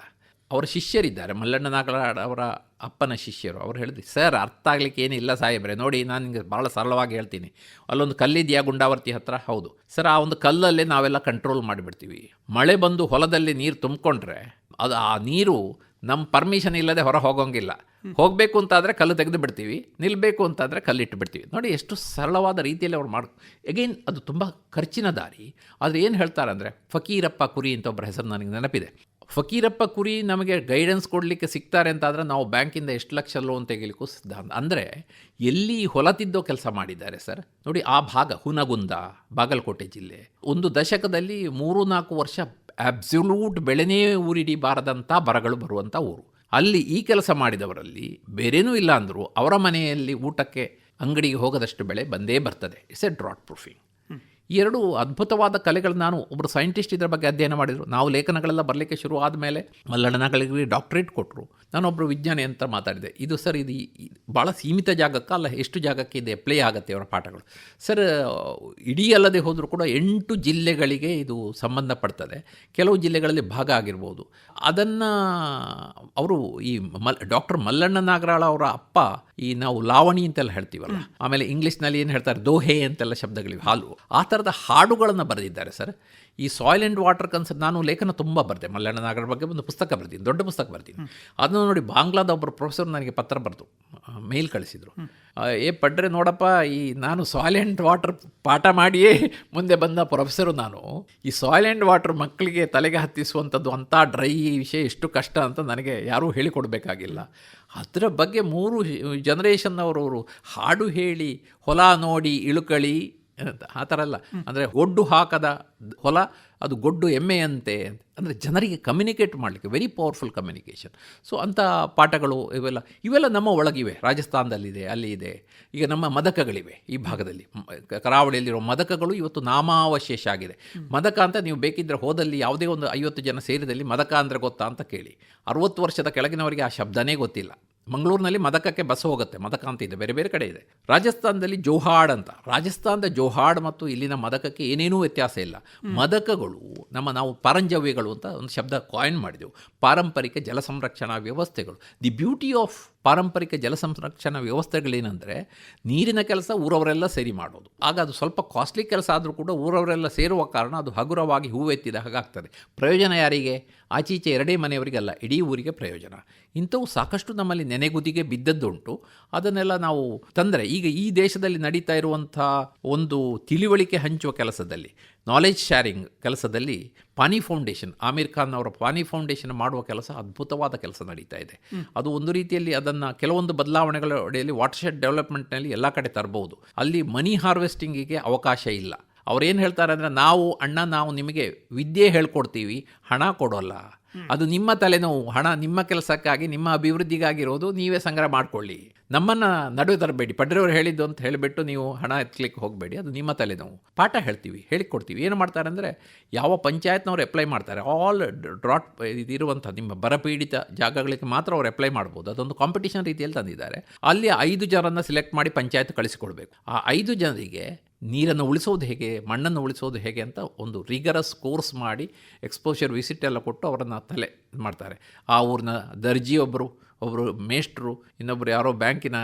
ಅವರ ಶಿಷ್ಯರಿದ್ದಾರೆ ಮಲ್ಲಣ್ಣ ನಾಗರಾಡ್ ಅವರ ಅಪ್ಪನ ಶಿಷ್ಯರು. ಅವರು ಹೇಳಿದ್ರು, ಸರ್, ಅರ್ಥ ಆಗಲಿಕ್ಕೆ ಏನಿಲ್ಲ ಸಾಹೇಬ್ರೆ, ನೋಡಿ ನಾನು ನಿಮಗೆ ಭಾಳ ಸರಳವಾಗಿ ಹೇಳ್ತೀನಿ. ಅಲ್ಲೊಂದು ಕಲ್ಲಿದೆಯಾ ಗುಂಡಾವರ್ತಿ ಹತ್ರ? ಹೌದು. ಸರ್, ಆ ಒಂದು ಕಲ್ಲಲ್ಲೇ ನಾವೆಲ್ಲ ಕಂಟ್ರೋಲ್ ಮಾಡಿಬಿಡ್ತೀವಿ. ಮಳೆ ಬಂದು ಹೊಲದಲ್ಲಿ ನೀರು ತುಂಬಿಕೊಂಡ್ರೆ, ಅದು ಆ ನೀರು ನಮ್ಮ ಪರ್ಮಿಷನ್ ಇಲ್ಲದೆ ಹೊರ ಹೋಗೋಂಗಿಲ್ಲ. ಹೋಗಬೇಕು ಅಂತಾದರೆ ಕಲ್ಲು ತೆಗೆದು ಬಿಡ್ತೀವಿ ನಿಲ್ಲಬೇಕು ಅಂತಾದರೆ ಕಲ್ಲಿಟ್ಟು ಬಿಡ್ತೀವಿ. ನೋಡಿ ಎಷ್ಟು ಸರಳವಾದ ರೀತಿಯಲ್ಲಿ ಅವ್ರು ಮಾಡಿ ಎಗೈನ್ ಅದು ತುಂಬ ಖರ್ಚಿನ ದಾರಿ. ಆದರೆ ಏನು ಹೇಳ್ತಾರೆ ಅಂದರೆ ಫಕೀರಪ್ಪ ಕುರಿ ಅಂತ ಒಬ್ಬರ ಹೆಸರು ನನಗೆ ನೆನಪಿದೆ. ಫಕೀರಪ್ಪ ಕುರಿ ನಮಗೆ ಗೈಡೆನ್ಸ್ ಕೊಡಲಿಕ್ಕೆ ಸಿಗ್ತಾರೆ ಅಂತಾದರೆ ನಾವು ಬ್ಯಾಂಕಿಂದ ಎಷ್ಟು ಲಕ್ಷ ಲೋನ್ ತೆಗಿಲಿಕ್ಕೂ ಸಿದ್ಧ ಅಂದರೆ ಎಲ್ಲಿ ಹೊಲತಿದ್ದೋ ಕೆಲಸ ಮಾಡಿದ್ದಾರೆ ಸರ್. ನೋಡಿ ಆ ಭಾಗ ಹುನಗುಂದ, ಬಾಗಲಕೋಟೆ ಜಿಲ್ಲೆ. ಒಂದು ದಶಕದಲ್ಲಿ ಮೂರು ನಾಲ್ಕು ವರ್ಷ ಅಬ್ಸಲ್ಯೂಟ್ ಬೆಳೆನೇ ಊರಿಡಿ ಬಾರದಂಥ ಬರಗಳು ಬರುವಂಥ ಊರು. ಅಲ್ಲಿ ಈ ಕೆಲಸ ಮಾಡಿದವರಲ್ಲಿ ಬೇರೇನೂ ಇಲ್ಲ ಅಂದರೂ ಅವರ ಮನೆಯಲ್ಲಿ ಊಟಕ್ಕೆ ಅಂಗಡಿಗೆ ಹೋಗದಷ್ಟು ಬೆಳೆ ಬಂದೇ ಬರ್ತದೆ. ಇಟ್ಸ್ ಎ ಡ್ರಾಟ್ ಪ್ರೂಫಿಂಗ್ ಎರಡು ಅದ್ಭುತವಾದ ಕಲೆಗಳು ನಾನು ಒಬ್ಬರು ಸೈಂಟಿಸ್ಟ್ ಇದರ ಬಗ್ಗೆ ಅಧ್ಯಯನ ಮಾಡಿದರು. ನಾವು ಲೇಖನಗಳೆಲ್ಲ ಬರಲಿಕ್ಕೆ ಶುರು ಆದಮೇಲೆ ಮಲ್ಲಣ್ಣನಗಳಿಗೆ ಡಾಕ್ಟ್ರೇಟ್ ಕೊಟ್ಟರು ನಾನೊಬ್ಬರು ವಿಜ್ಞಾನಿ ಅಂತ ಮಾತಾಡಿದೆ. ಇದು ಸರ್, ಇದು ಭಾಳ ಸೀಮಿತ ಜಾಗಕ್ಕೆ ಅಲ್ಲ ಎಷ್ಟು ಜಾಗಕ್ಕೆ ಇದೆ ಪ್ಲೇ ಆಗುತ್ತೆ ಅವರ ಪಾಠಗಳು. ಸರ್ ಇಡೀ ಅಲ್ಲದೆ ಹೋದರೂ ಕೂಡ ಎಂಟು ಜಿಲ್ಲೆಗಳಿಗೆ ಇದು ಸಂಬಂಧಪಡ್ತದೆ ಕೆಲವು ಜಿಲ್ಲೆಗಳಲ್ಲಿ ಭಾಗ ಆಗಿರ್ಬೋದು. ಅದನ್ನು ಅವರು ಈ ಮಲ್ ಡಾಕ್ಟರ್ ಮಲ್ಲಣ್ಣ ನಾಗರಾಳ ಅವರ ಅಪ್ಪ ಈ ನಾವು ಲಾವಣಿ ಅಂತೆಲ್ಲ ಹೇಳ್ತೀವಲ್ಲ. ಆಮೇಲೆ ಇಂಗ್ಲೀಷ್ನಲ್ಲಿ ಏನು ಹೇಳ್ತಾರೆ? ದೋಹೆ ಅಂತೆಲ್ಲ ಶಬ್ದಗಳಿವೆ ಹಾಲು. ಆ ಥರದ ಹಾಡುಗಳನ್ನು ಬರೆದಿದ್ದಾರೆ ಸರ್ ಈ ಸಾಯಿಲ್ ಆ್ಯಂಡ್ ವಾಟರ್ ಕನ್ಸೆಪ್ಟ್ ನಾನು ಲೇಖನ ತುಂಬ ಬರೆದೆ. ಮಲ್ಲಣ್ಣ ನಾಗರ ಬಗ್ಗೆ ಒಂದು ಪುಸ್ತಕ ಬರ್ತೀನಿ ದೊಡ್ಡ ಪುಸ್ತಕ ಬರ್ತೀನಿ ಅದನ್ನು ನೋಡಿ ಬಾಂಗ್ಲಾದ ಒಬ್ಬರು ಪ್ರೊಫೆಸರ್ ನನಗೆ ಪತ್ರ ಬರೆದು ಮೇಲ್ ಕಳಿಸಿದರು. ಏ ಪಡ್ರೆ ನೋಡಪ್ಪ ಈ ನಾನು ಸಾಯಿಲ್ ಆ್ಯಂಡ್ ವಾಟರ್ ಪಾಠ ಮಾಡಿಯೇ ಮುಂದೆ ಬಂದ ಪ್ರೊಫೆಸರು ನಾನು ಈ ಸಾಯಿಲ್ ಆ್ಯಂಡ್ ವಾಟರ್ ಮಕ್ಕಳಿಗೆ ತಲೆಗೆ ಹತ್ತಿಸುವಂಥದ್ದು ಅಂಥ ಡ್ರೈ ವಿಷಯ ಎಷ್ಟು ಕಷ್ಟ ಅಂತ ನನಗೆ ಯಾರೂ ಹೇಳಿಕೊಡ್ಬೇಕಾಗಿಲ್ಲ. ಅದರ ಬಗ್ಗೆ ಮೂರು ಜನರೇಷನ್ನವರವರು ಹಾಡು ಹೇಳಿ ಹೊಲ ನೋಡಿ ಇಳುಕಳಿ ಆ ಥರ ಅಲ್ಲ. ಅಂದರೆ ಒಡ್ಡು ಹಾಕದ ಹೊಲ, ಅದು ಗೊಡ್ಡು ಎಮ್ಮೆಯಂತೆ ಅಂದರೆ ಜನರಿಗೆ ಕಮ್ಯುನಿಕೇಟ್ ಮಾಡಲಿಕ್ಕೆ ವೆರಿ ಪವರ್ಫುಲ್ ಕಮ್ಯುನಿಕೇಷನ್ ಸೊ ಅಂಥ ಪಾಠಗಳು ಇವೆಲ್ಲ ಇವೆಲ್ಲ ನಮ್ಮ ಒಳಗಿವೆ. ರಾಜಸ್ಥಾನದಲ್ಲಿದೆ, ಅಲ್ಲಿ ಇದೆ. ಈಗ ನಮ್ಮ ಮದಕಗಳಿವೆ ಈ ಭಾಗದಲ್ಲಿ. ಕರಾವಳಿಯಲ್ಲಿರೋ ಮದಕಗಳು ಇವತ್ತು ನಾಮಾವಶೇಷ ಆಗಿದೆ. ಮದಕ ಅಂತ ನೀವು ಬೇಕಿದ್ದರೆ ಹೋದಲ್ಲಿ ಯಾವುದೇ ಒಂದು ಐವತ್ತು ಜನ ಸೇರಿದಲ್ಲಿ ಮದಕ ಅಂದರೆ ಗೊತ್ತಾ ಅಂತ ಕೇಳಿ. ಅರುವತ್ತು ವರ್ಷದ ಕೆಳಗಿನವರಿಗೆ ಆ ಶಬ್ದನೇ ಗೊತ್ತಿಲ್ಲ. ಮಂಗಳೂರಿನಲ್ಲಿ ಮದಕಕ್ಕೆ ಬಸ್ ಹೋಗುತ್ತೆ ಮದಕ ಅಂತ ಇದೆ ಬೇರೆ ಬೇರೆ ಕಡೆ ಇದೆ. ರಾಜಸ್ಥಾನದಲ್ಲಿ ಜೋಹಾಡ್ ಅಂತ. ರಾಜಸ್ಥಾನದ ಜೋಹಾಡ್ ಮತ್ತು ಇಲ್ಲಿನ ಮದಕಕ್ಕೆ ಏನೇನೂ ವ್ಯತ್ಯಾಸ ಇಲ್ಲ. ಮದಕಗಳು ನಮ್ಮ ನಾವು ಪರಂಜವ್ಯಗಳು ಅಂತ ಒಂದು ಶಬ್ದ ಕಾಯಿನ್ ಮಾಡಿದೆವು. ಪಾರಂಪರಿಕ ಜಲ ಸಂರಕ್ಷಣಾ ವ್ಯವಸ್ಥೆಗಳು. ದಿ ಬ್ಯೂಟಿ ಆಫ್ ಪಾರಂಪರಿಕ ಜಲ ಸಂರಕ್ಷಣಾ ವ್ಯವಸ್ಥೆಗಳೇನೆಂದರೆ ನೀರಿನ ಕೆಲಸ ಊರವರೆಲ್ಲ ಸೇರಿ ಮಾಡೋದು. ಆಗ ಅದು ಸ್ವಲ್ಪ ಕಾಸ್ಟ್ಲಿ ಕೆಲಸ ಆದರೂ ಕೂಡ ಊರವರೆಲ್ಲ ಸೇರುವ ಕಾರಣ ಅದು ಹಗುರವಾಗಿ ಹೂವೆತ್ತಿದ ಹಾಗಾಗ್ತದೆ ಪ್ರಯೋಜನ ಯಾರಿಗೆ? ಆಚೀಚೆ ಎರಡೇ ಮನೆಯವರಿಗಲ್ಲ, ಇಡೀ ಊರಿಗೆ ಪ್ರಯೋಜನ. ಇಂಥವು ಸಾಕಷ್ಟು ನಮ್ಮಲ್ಲಿ ನೆನೆಗುದಿಗೆ ಬಿದ್ದದ್ದುಂಟು. ಅದನ್ನೆಲ್ಲ ನಾವು ತಂದರೆ ಈಗ ಈ ದೇಶದಲ್ಲಿ ನಡೀತಾ ಇರುವಂಥ ಒಂದು ತಿಳಿವಳಿಕೆ ಹಂಚುವ ಕೆಲಸದಲ್ಲಿ ನಾಲೆಜ್ ಶೇರಿಂಗ್ ಕೆಲಸದಲ್ಲಿ ಪಾನಿ ಫೌಂಡೇಶನ್ ಆಮೀರ್ ಖಾನ್ ಅವರ ಪಾನಿ ಫೌಂಡೇಶನ್ ಮಾಡುವ ಕೆಲಸ ಅದ್ಭುತವಾದ ಕೆಲಸ ನಡೀತಾ ಇದೆ. ಅದು ಒಂದು ರೀತಿಯಲ್ಲಿ ಅದನ್ನು ಕೆಲವೊಂದು ಬದಲಾವಣೆಗಳ ಅಡಿಯಲ್ಲಿ ವಾಟರ್ಶೆಡ್ ಡೆವಲಪ್ಮೆಂಟ್ನಲ್ಲಿ ಎಲ್ಲ ಕಡೆ ತರಬಹುದು ಅಲ್ಲಿ ಮನಿ ಹಾರ್ವೆಸ್ಟಿಂಗಿಗೆ ಅವಕಾಶ ಇಲ್ಲ. ಅವ್ರೇನು ಹೇಳ್ತಾರೆ ಅಂದರೆ ನಾವು ಅಣ್ಣ ನಾವು ನಿಮಗೆ ವಿದ್ಯೆ ಹೇಳ್ಕೊಡ್ತೀವಿ ಹಣ ಕೊಡೋಲ್ಲ. ಅದು ನಿಮ್ಮ ತಲೆನೋವು, ಹಣ ನಿಮ್ಮ ಕೆಲಸಕ್ಕಾಗಿ, ನಿಮ್ಮ ಅಭಿವೃದ್ಧಿಗಾಗಿರೋದು ನೀವೇ ಸಂಗ್ರಹ ಮಾಡ್ಕೊಳ್ಳಿ. ನಮ್ಮನ್ನು ನಡುವೆ ತರಬೇಡಿ. ಪಡ್ರೆಯವರು ಹೇಳಿದ್ದು ಅಂತ ಹೇಳಿಬಿಟ್ಟು ನೀವು ಹಣ ಎತ್ಲಿಕ್ಕೆ ಹೋಗಬೇಡಿ. ಅದು ನಿಮ್ಮ ತಲೆನೋವು. ಪಾಠ ಹೇಳ್ತೀವಿ, ಹೇಳಿಕೊಡ್ತೀವಿ. ಏನು ಮಾಡ್ತಾರೆ ಅಂದರೆ ಯಾವ ಪಂಚಾಯತ್ನವ್ರು ಅಪ್ಲೈ ಮಾಡ್ತಾರೆ ಆಲ್ ಡ್ರಾಟ್ ಇದಿರುವಂಥ ನಿಮ್ಮ ಬರಪೀಡಿತ ಜಾಗಗಳಿಗೆ ಮಾತ್ರ ಅವ್ರು ಅಪ್ಲೈ ಮಾಡ್ಬೋದು. ಅದೊಂದು ಕಾಂಪಿಟೇಷನ್ ರೀತಿಯಲ್ಲಿ ತಂದಿದ್ದಾರೆ. ಅಲ್ಲಿ ಐದು ಜನರನ್ನು ಸೆಲೆಕ್ಟ್ ಮಾಡಿ ಪಂಚಾಯತ್ ಕಳಿಸಿಕೊಡ್ಬೇಕು. ಆ ಐದು ಜನರಿಗೆ ನೀರನ್ನು ಉಳಿಸೋದು ಹೇಗೆ, ಮಣ್ಣನ್ನು ಉಳಿಸೋದು ಹೇಗೆ ಅಂತ ಒಂದು ರಿಗರಸ್ ಕೋರ್ಸ್ ಮಾಡಿ ಎಕ್ಸ್ಪೋಷರ್ ವಿಸಿಟ್ ಎಲ್ಲ ಕೊಟ್ಟು ಅವರನ್ನು ತಲೆ ಮಾಡ್ತಾರೆ. ಆ ಊರಿನ ದರ್ಜಿಯೊಬ್ಬರು ಒಬ್ಬರು ಮೇಷ್ಟ್ರು ಇನ್ನೊಬ್ಬರು ಯಾರೋ ಬ್ಯಾಂಕಿನ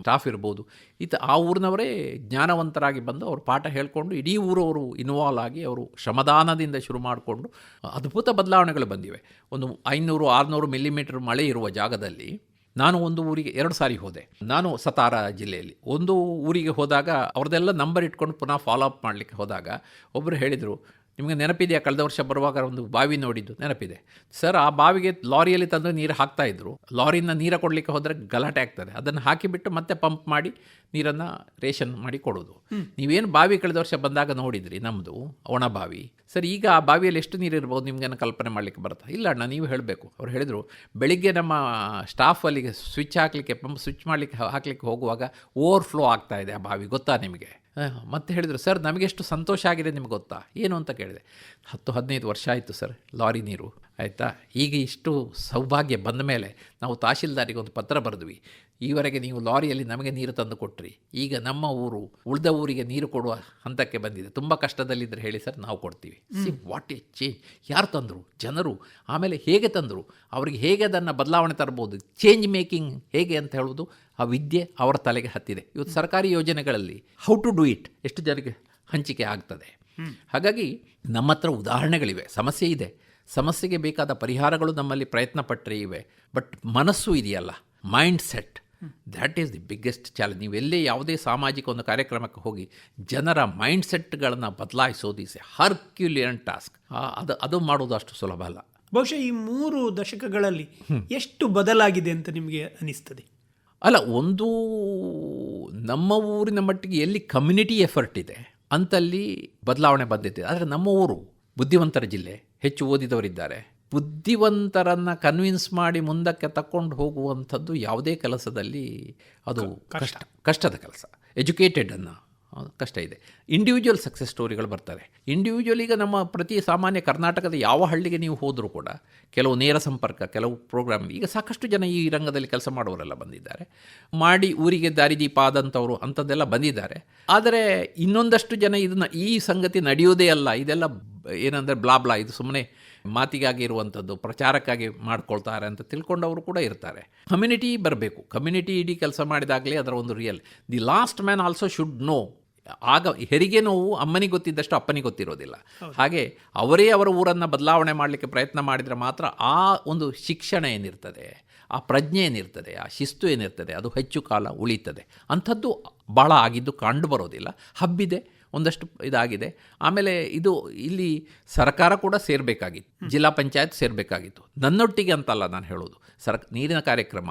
ಸ್ಟಾಫ್ ಇರ್ಬೋದು. ಈತ ಆ ಊರಿನವರೇ ಜ್ಞಾನವಂತರಾಗಿ ಬಂದು ಅವರು ಪಾಠ ಹೇಳಿಕೊಂಡು ಇಡೀ ಊರವರು ಇನ್ವಾಲ್ವ್ ಆಗಿ ಅವರು ಶ್ರಮದಾನದಿಂದ ಶುರು ಮಾಡಿಕೊಂಡು ಅದ್ಭುತ ಬದಲಾವಣೆಗಳು ಬಂದಿವೆ. ಒಂದು ಐನೂರು, ಆರುನೂರು ಮಿಲಿಮೀಟರ್ ಮಳೆ ಇರುವ ಜಾಗದಲ್ಲಿ ನಾನು ಒಂದು ಊರಿಗೆ ಎರಡು ಸಾರಿ ಹೋದೆ. ನಾನು ಸತಾರ ಜಿಲ್ಲೆಯಲ್ಲಿ. ಒಂದು ಊರಿಗೆ ಹೋದಾಗ ಅವ್ರದ್ದೆಲ್ಲ ನಂಬರ್ ಇಟ್ಕೊಂಡು ಪುನಃ ಫಾಲೋ ಅಪ್ ಮಾಡಲಿಕ್ಕೆ ಹೋದಾಗ ಒಬ್ಬರು ಹೇಳಿದರು ನಿಮಗೆ ನೆನಪಿದೆಯಾ? ಕಳೆದ ವರ್ಷ ಬರುವಾಗ ಒಂದು ಬಾವಿ ನೋಡಿದ್ದು ನೆನಪಿದೆ. ಸರ್ ಆ ಬಾವಿಗೆ ಲಾರಿಯಲ್ಲಿ ತಂದು ನೀರು ಹಾಕ್ತಾಯಿದ್ರು ಲಾರಿನ ಲಾರಿಯಿಂದ ನೀರು ಕೊಡಲಿಕ್ಕೆ ಹೋದರೆ ಗಲಾಟೆ ಆಗ್ತದೆ. ಅದನ್ನು ಹಾಕಿಬಿಟ್ಟು ಮತ್ತೆ ಪಂಪ್ ಮಾಡಿ ನೀರನ್ನು ರೇಷನ್ ಮಾಡಿ ಕೊಡೋದು. ನೀವೇನು ಬಾವಿ ಕಳೆದ ವರ್ಷ ಬಂದಾಗ ನೋಡಿದ್ರಿ ನಮ್ಮದು ಒಣ ಬಾವಿ. ಸರ್, ಈಗ ಆ ಬಾವಿಯಲ್ಲಿ ಎಷ್ಟು ನೀರು ಇರ್ಬೋದು ನಿಮಗೇನು ಕಲ್ಪನೆ ಮಾಡಲಿಕ್ಕೆ ಬರುತ್ತಾ? ಇಲ್ಲ ಅಣ್ಣ, ನೀವು ಹೇಳಬೇಕು. ಅವ್ರು ಹೇಳಿದರು, ಬೆಳಿಗ್ಗೆ ನಮ್ಮ ಸ್ಟಾಫ್ ಅಲ್ಲಿಗೆ ಸ್ವಿಚ್ ಹಾಕಲಿಕ್ಕೆ ಪಂಪ್ ಸ್ವಿಚ್ ಮಾಡಲಿಕ್ಕೆ ಹಾಕಲಿಕ್ಕೆ ಹೋಗುವಾಗ ಓವರ್ಫ್ಲೋ ಆಗ್ತಾ ಇದೆ ಆ ಬಾವಿ, ಗೊತ್ತಾ ನಿಮಗೆ? ಮತ್ತೆ ಹೇಳಿದರು, ಸರ್, ನಮಗೆಷ್ಟು ಸಂತೋಷ ಆಗಿದೆ ನಿಮ್ಗೆ ಗೊತ್ತಾ? ಏನು ಅಂತ ಕೇಳಿದೆ. ಹತ್ತು, ಹದಿನೈದು ವರ್ಷ ಆಯಿತು, ಸರ್, ಲಾರಿ ನೀರು. ಆಯಿತಾ? ಈಗ ಇಷ್ಟು ಸೌಭಾಗ್ಯ ಬಂದ ಮೇಲೆ ನಾವು ತಹಶೀಲ್ದಾರಿಗೆ ಒಂದು ಪತ್ರ ಬರೆದ್ವಿ. ಈವರೆಗೆ ನೀವು ಲಾರಿಯಲ್ಲಿ ನಮಗೆ ನೀರು ತಂದು ಕೊಟ್ರಿ. ಈಗ ನಮ್ಮ ಊರು ಉಳಿದ ಊರಿಗೆ ನೀರು ಕೊಡುವ ಹಂತಕ್ಕೆ ಬಂದಿದೆ. ತುಂಬ ಕಷ್ಟದಲ್ಲಿದ್ದರೆ ಹೇಳಿ ಸರ್ ನಾವು ಕೊಡ್ತೀವಿ. See what a change. ಯಾರು ತಂದರು? ಜನರು. ಆಮೇಲೆ ಹೇಗೆ ತಂದರು? ಅವರಿಗೆ ಹೇಗೆ ಅದನ್ನು ಬದಲಾವಣೆ ತರ್ಬೋದು? ಚೇಂಜ್ ಮೇಕಿಂಗ್ ಹೇಗೆ ಅಂತ ಹೇಳೋದು ಆ ವಿದ್ಯೆ ಅವರ ತಲೆಗೆ ಹತ್ತಿದೆ. ಇವತ್ತು ಸರ್ಕಾರಿ ಯೋಜನೆಗಳಲ್ಲಿ ಹೌ ಟು ಡೂ ಇಟ್ ಎಷ್ಟು ಜನರಿಗೆ ಹಂಚಿಕೆ ಆಗ್ತದೆ. ಹಾಗಾಗಿ ನಮ್ಮ ಹತ್ರ ಉದಾಹರಣೆಗಳಿವೆ. ಸಮಸ್ಯೆ ಇದೆ. ಸಮಸ್ಯೆಗೆ ಬೇಕಾದ ಪರಿಹಾರಗಳು ನಮ್ಮಲ್ಲಿ ಪ್ರಯತ್ನ ಪಟ್ಟರೆ ಇವೆ. ಬಟ್ ಮನಸ್ಸು ಇದೆಯಲ್ಲ mind set that is the biggest challenge ನೀವು ಎಲ್ಲೇ ಯಾವುದೇ ಸಾಮಾಜಿಕ ಒಂದು ಕಾರ್ಯಕ್ರಮಕ್ಕೆ ಹೋಗಿ ಜನರ ಮೈಂಡ್ ಸೆಟ್ಗಳನ್ನು ಬದಲಾಯಿಸೋದು ಇಸ್ ಎ ಹರ್ಕ್ಯುಲಿಯನ್ ಟಾಸ್ಕ್ ಅದು ಅದು ಮಾಡೋದು ಅಷ್ಟು ಸುಲಭ ಅಲ್ಲ. ಬಹುಶಃ ಈ ಮೂರು ದಶಕಗಳಲ್ಲಿ ಎಷ್ಟು ಬದಲಾಗಿದೆ ಅಂತ ನಿಮಗೆ ಅನಿಸ್ತದೆ? ಅಲ್ಲ ಒಂದು ನಮ್ಮ ಊರಿನ ಮಟ್ಟಿಗೆ ಎಲ್ಲಿ ಕಮ್ಯುನಿಟಿ ಎಫರ್ಟ್ ಇದೆ ಅಂತಲ್ಲಿ ಬದಲಾವಣೆ ಬಂದಿದೆ. ಆದರೆ ನಮ್ಮ ಊರು ಬುದ್ಧಿವಂತರ ಜಿಲ್ಲೆ ಹೆಚ್ಚು ಓದಿದವರಿದ್ದಾರೆ. ಬುದ್ಧಿವಂತರನ್ನು ಕನ್ವಿನ್ಸ್ ಮಾಡಿ ಮುಂದಕ್ಕೆ ತಕ್ಕೊಂಡು ಹೋಗುವಂಥದ್ದು ಯಾವುದೇ ಕೆಲಸದಲ್ಲಿ ಅದು ಕಷ್ಟ. ಕಷ್ಟದ ಕೆಲಸ. ಎಜುಕೇಟೆಡನ್ನು ಕಷ್ಟ ಇದೆ. ಇಂಡಿವಿಜುವಲ್ ಸಕ್ಸಸ್ ಸ್ಟೋರಿಗಳು ಬರ್ತಾರೆ. ಇಂಡಿವಿಜುವಲ್ ಈಗ ನಮ್ಮ ಪ್ರತಿ ಸಾಮಾನ್ಯ ಕರ್ನಾಟಕದ ಯಾವ ಹಳ್ಳಿಗೆ ನೀವು ಹೋದರೂ ಕೂಡ ಕೆಲವು ನೇರ ಸಂಪರ್ಕ ಕೆಲವು ಪ್ರೋಗ್ರಾಮ್ ಈಗ ಸಾಕಷ್ಟು ಜನ ಈ ರಂಗದಲ್ಲಿ ಕೆಲಸ ಮಾಡೋರೆಲ್ಲ ಬಂದಿದ್ದಾರೆ. ಮಾಡಿ ಊರಿಗೆ ದಾರಿದೀಪ ಆದಂಥವರು ಅಂಥದ್ದೆಲ್ಲ ಬಂದಿದ್ದಾರೆ. ಆದರೆ ಇನ್ನೊಂದಷ್ಟು ಜನ ಇದನ್ನು ಈ ಸಂಗತಿ ನಡೆಯೋದೇ ಅಲ್ಲ. ಇದೆಲ್ಲ ಏನಂದರೆ ಬ್ಲಾಬ್ಲಾ ಇದು ಸುಮ್ಮನೆ ಮಾತಿಗಾಗಿ ಇರುವಂಥದ್ದು ಪ್ರಚಾರಕ್ಕಾಗಿ ಮಾಡ್ಕೊಳ್ತಾರೆ ಅಂತ ತಿಳ್ಕೊಂಡವರು ಕೂಡ ಇರ್ತಾರೆ. ಕಮ್ಯುನಿಟಿ ಬರಬೇಕು. ಕಮ್ಯುನಿಟಿ ಇಡೀ ಕೆಲಸ ಮಾಡಿದಾಗಲೇ ಅದರ ಒಂದು real the last man also should know ಆಗ ಹೆರಿಗೆ ನೋವು ಅಮ್ಮನಿಗೆ ಗೊತ್ತಿದ್ದಷ್ಟು ಅಪ್ಪನಿಗೆ ಗೊತ್ತಿರೋದಿಲ್ಲ. ಹಾಗೆ ಅವರೇ ಅವರ ಊರನ್ನು ಬದಲಾವಣೆ ಮಾಡಲಿಕ್ಕೆ ಪ್ರಯತ್ನ ಮಾಡಿದರೆ ಮಾತ್ರ ಆ ಒಂದು ಶಿಕ್ಷಣ ಏನಿರ್ತದೆ ಆ ಪ್ರಜ್ಞೆ ಏನಿರ್ತದೆ ಆ ಶಿಸ್ತು ಏನಿರ್ತದೆ ಅದು ಹೆಚ್ಚು ಕಾಲ ಉಳಿತದೆ. ಅಂಥದ್ದು ಭಾಳ ಆಗಿದ್ದು ಕಂಡು ಬರೋದಿಲ್ಲ. ಹಬ್ಬಿದೆ. ಒಂದಷ್ಟು ಇದಾಗಿದೆ. ಆಮೇಲೆ ಇದು ಇಲ್ಲಿ ಸರ್ಕಾರ ಕೂಡ ಸೇರಬೇಕಾಗಿತ್ತು. ಜಿಲ್ಲಾ ಪಂಚಾಯತ್ ಸೇರಬೇಕಾಗಿತ್ತು. ನನ್ನೊಟ್ಟಿಗೆ ಅಂತಲ್ಲ ನಾನು ಹೇಳೋದು. ಸರ್ ನೀರಿನ ಕಾರ್ಯಕ್ರಮ,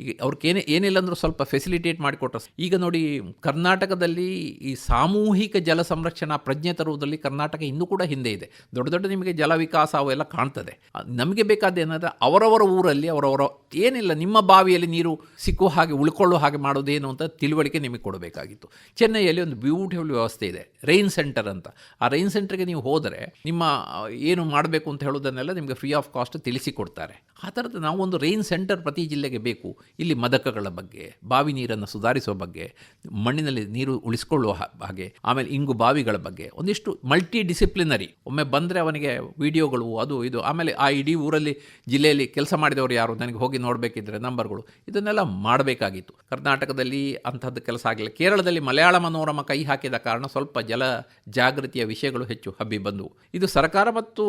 ಈಗ ಅವ್ರಿಗೇನೇ ಏನಿಲ್ಲ ಅಂದರೂ ಸ್ವಲ್ಪ ಫೆಸಿಲಿಟೇಟ್ ಮಾಡಿಕೊಟ್ರೆ. ಈಗ ನೋಡಿ, ಕರ್ನಾಟಕದಲ್ಲಿ ಈ ಸಾಮೂಹಿಕ ಜಲ ಸಂರಕ್ಷಣಾ ಪ್ರಜ್ಞೆ ತರುವುದರಲ್ಲಿ ಕರ್ನಾಟಕ ಇನ್ನೂ ಕೂಡ ಹಿಂದೆ ಇದೆ. ದೊಡ್ಡ ದೊಡ್ಡ ನಿಮಗೆ ಜಲ ವಿಕಾಸ ಅವೆಲ್ಲ ಕಾಣ್ತದೆ. ನಮಗೆ ಬೇಕಾದ ಏನಂದರೆ ಅವರವರ ಊರಲ್ಲಿ ಅವರವರ, ಏನಿಲ್ಲ, ನಿಮ್ಮ ಬಾವಿಯಲ್ಲಿ ನೀರು ಸಿಕ್ಕುವ ಹಾಗೆ, ಉಳ್ಕೊಳ್ಳೋ ಹಾಗೆ ಮಾಡೋದೇನು ಅಂತ ತಿಳುವಳಿಕೆ ನಿಮಗೆ ಕೊಡಬೇಕಾಗಿತ್ತು. ಚೆನ್ನೈಯಲ್ಲಿ ಒಂದು ಬ್ಯೂಟಿಫುಲ್ ವ್ಯವಸ್ಥೆ ಇದೆ, ರೈನ್ ಸೆಂಟರ್ ಅಂತ. ಆ ರೈನ್ ಸೆಂಟರ್ಗೆ ನೀವು ಹೋದರೆ ನಿಮ್ಮ ಏನು ಮಾಡಬೇಕು ಅಂತ ಹೇಳೋದನ್ನೆಲ್ಲ ನಿಮಗೆ ಫ್ರೀ ಆಫ್ ಕಾಸ್ಟ್ ತಿಳಿಸಿಕೊಡ್ತಾರೆ ಆ ಥರದ ನಾವು ಒಂದು ರೈನ್ ಸೆಂಟರ್ ಪ್ರತಿ ಜಿಲ್ಲೆಗೆ ಬೇಕು. ಇಲ್ಲಿ ಮದಕಗಳ ಬಗ್ಗೆ, ಬಾವಿ ನೀರನ್ನು ಸುಧಾರಿಸುವ ಬಗ್ಗೆ, ಮಣ್ಣಿನಲ್ಲಿ ನೀರು ಉಳಿಸ್ಕೊಳ್ಳುವ ಹಾಗೆ, ಆಮೇಲೆ ಇಂಗು ಬಾವಿಗಳ ಬಗ್ಗೆ ಒಂದಿಷ್ಟು ಮಲ್ಟಿ ಡಿಸಿಪ್ಲಿನರಿ ಒಮ್ಮೆ ಬಂದರೆ ಅವನಿಗೆ ವಿಡಿಯೋಗಳು ಅದು ಇದು, ಆಮೇಲೆ ಆ ಇಡೀ ಊರಲ್ಲಿ ಜಿಲ್ಲೆಯಲ್ಲಿ ಕೆಲಸ ಮಾಡಿದವರು ಯಾರು ನನಗೆ ಹೋಗಿ ನೋಡಬೇಕಿದ್ರೆ ನಂಬರ್ಗಳು ಇದನ್ನೆಲ್ಲ ಮಾಡಬೇಕಾಗಿತ್ತು. ಕರ್ನಾಟಕದಲ್ಲಿ ಅಂಥದ್ದು ಕೆಲಸ ಆಗಲಿಲ್ಲ. ಕೇರಳದಲ್ಲಿ ಮಲಯಾಳ ಮನೋರಮ ಕೈ ಹಾಕಿದ ಕಾರಣ ಸ್ವಲ್ಪ ಜಲ ಜಾಗೃತಿಯ ವಿಷಯಗಳು ಹೆಚ್ಚು ಹಬ್ಬಿ ಬಂದವು. ಇದು ಸರ್ಕಾರ ಮತ್ತು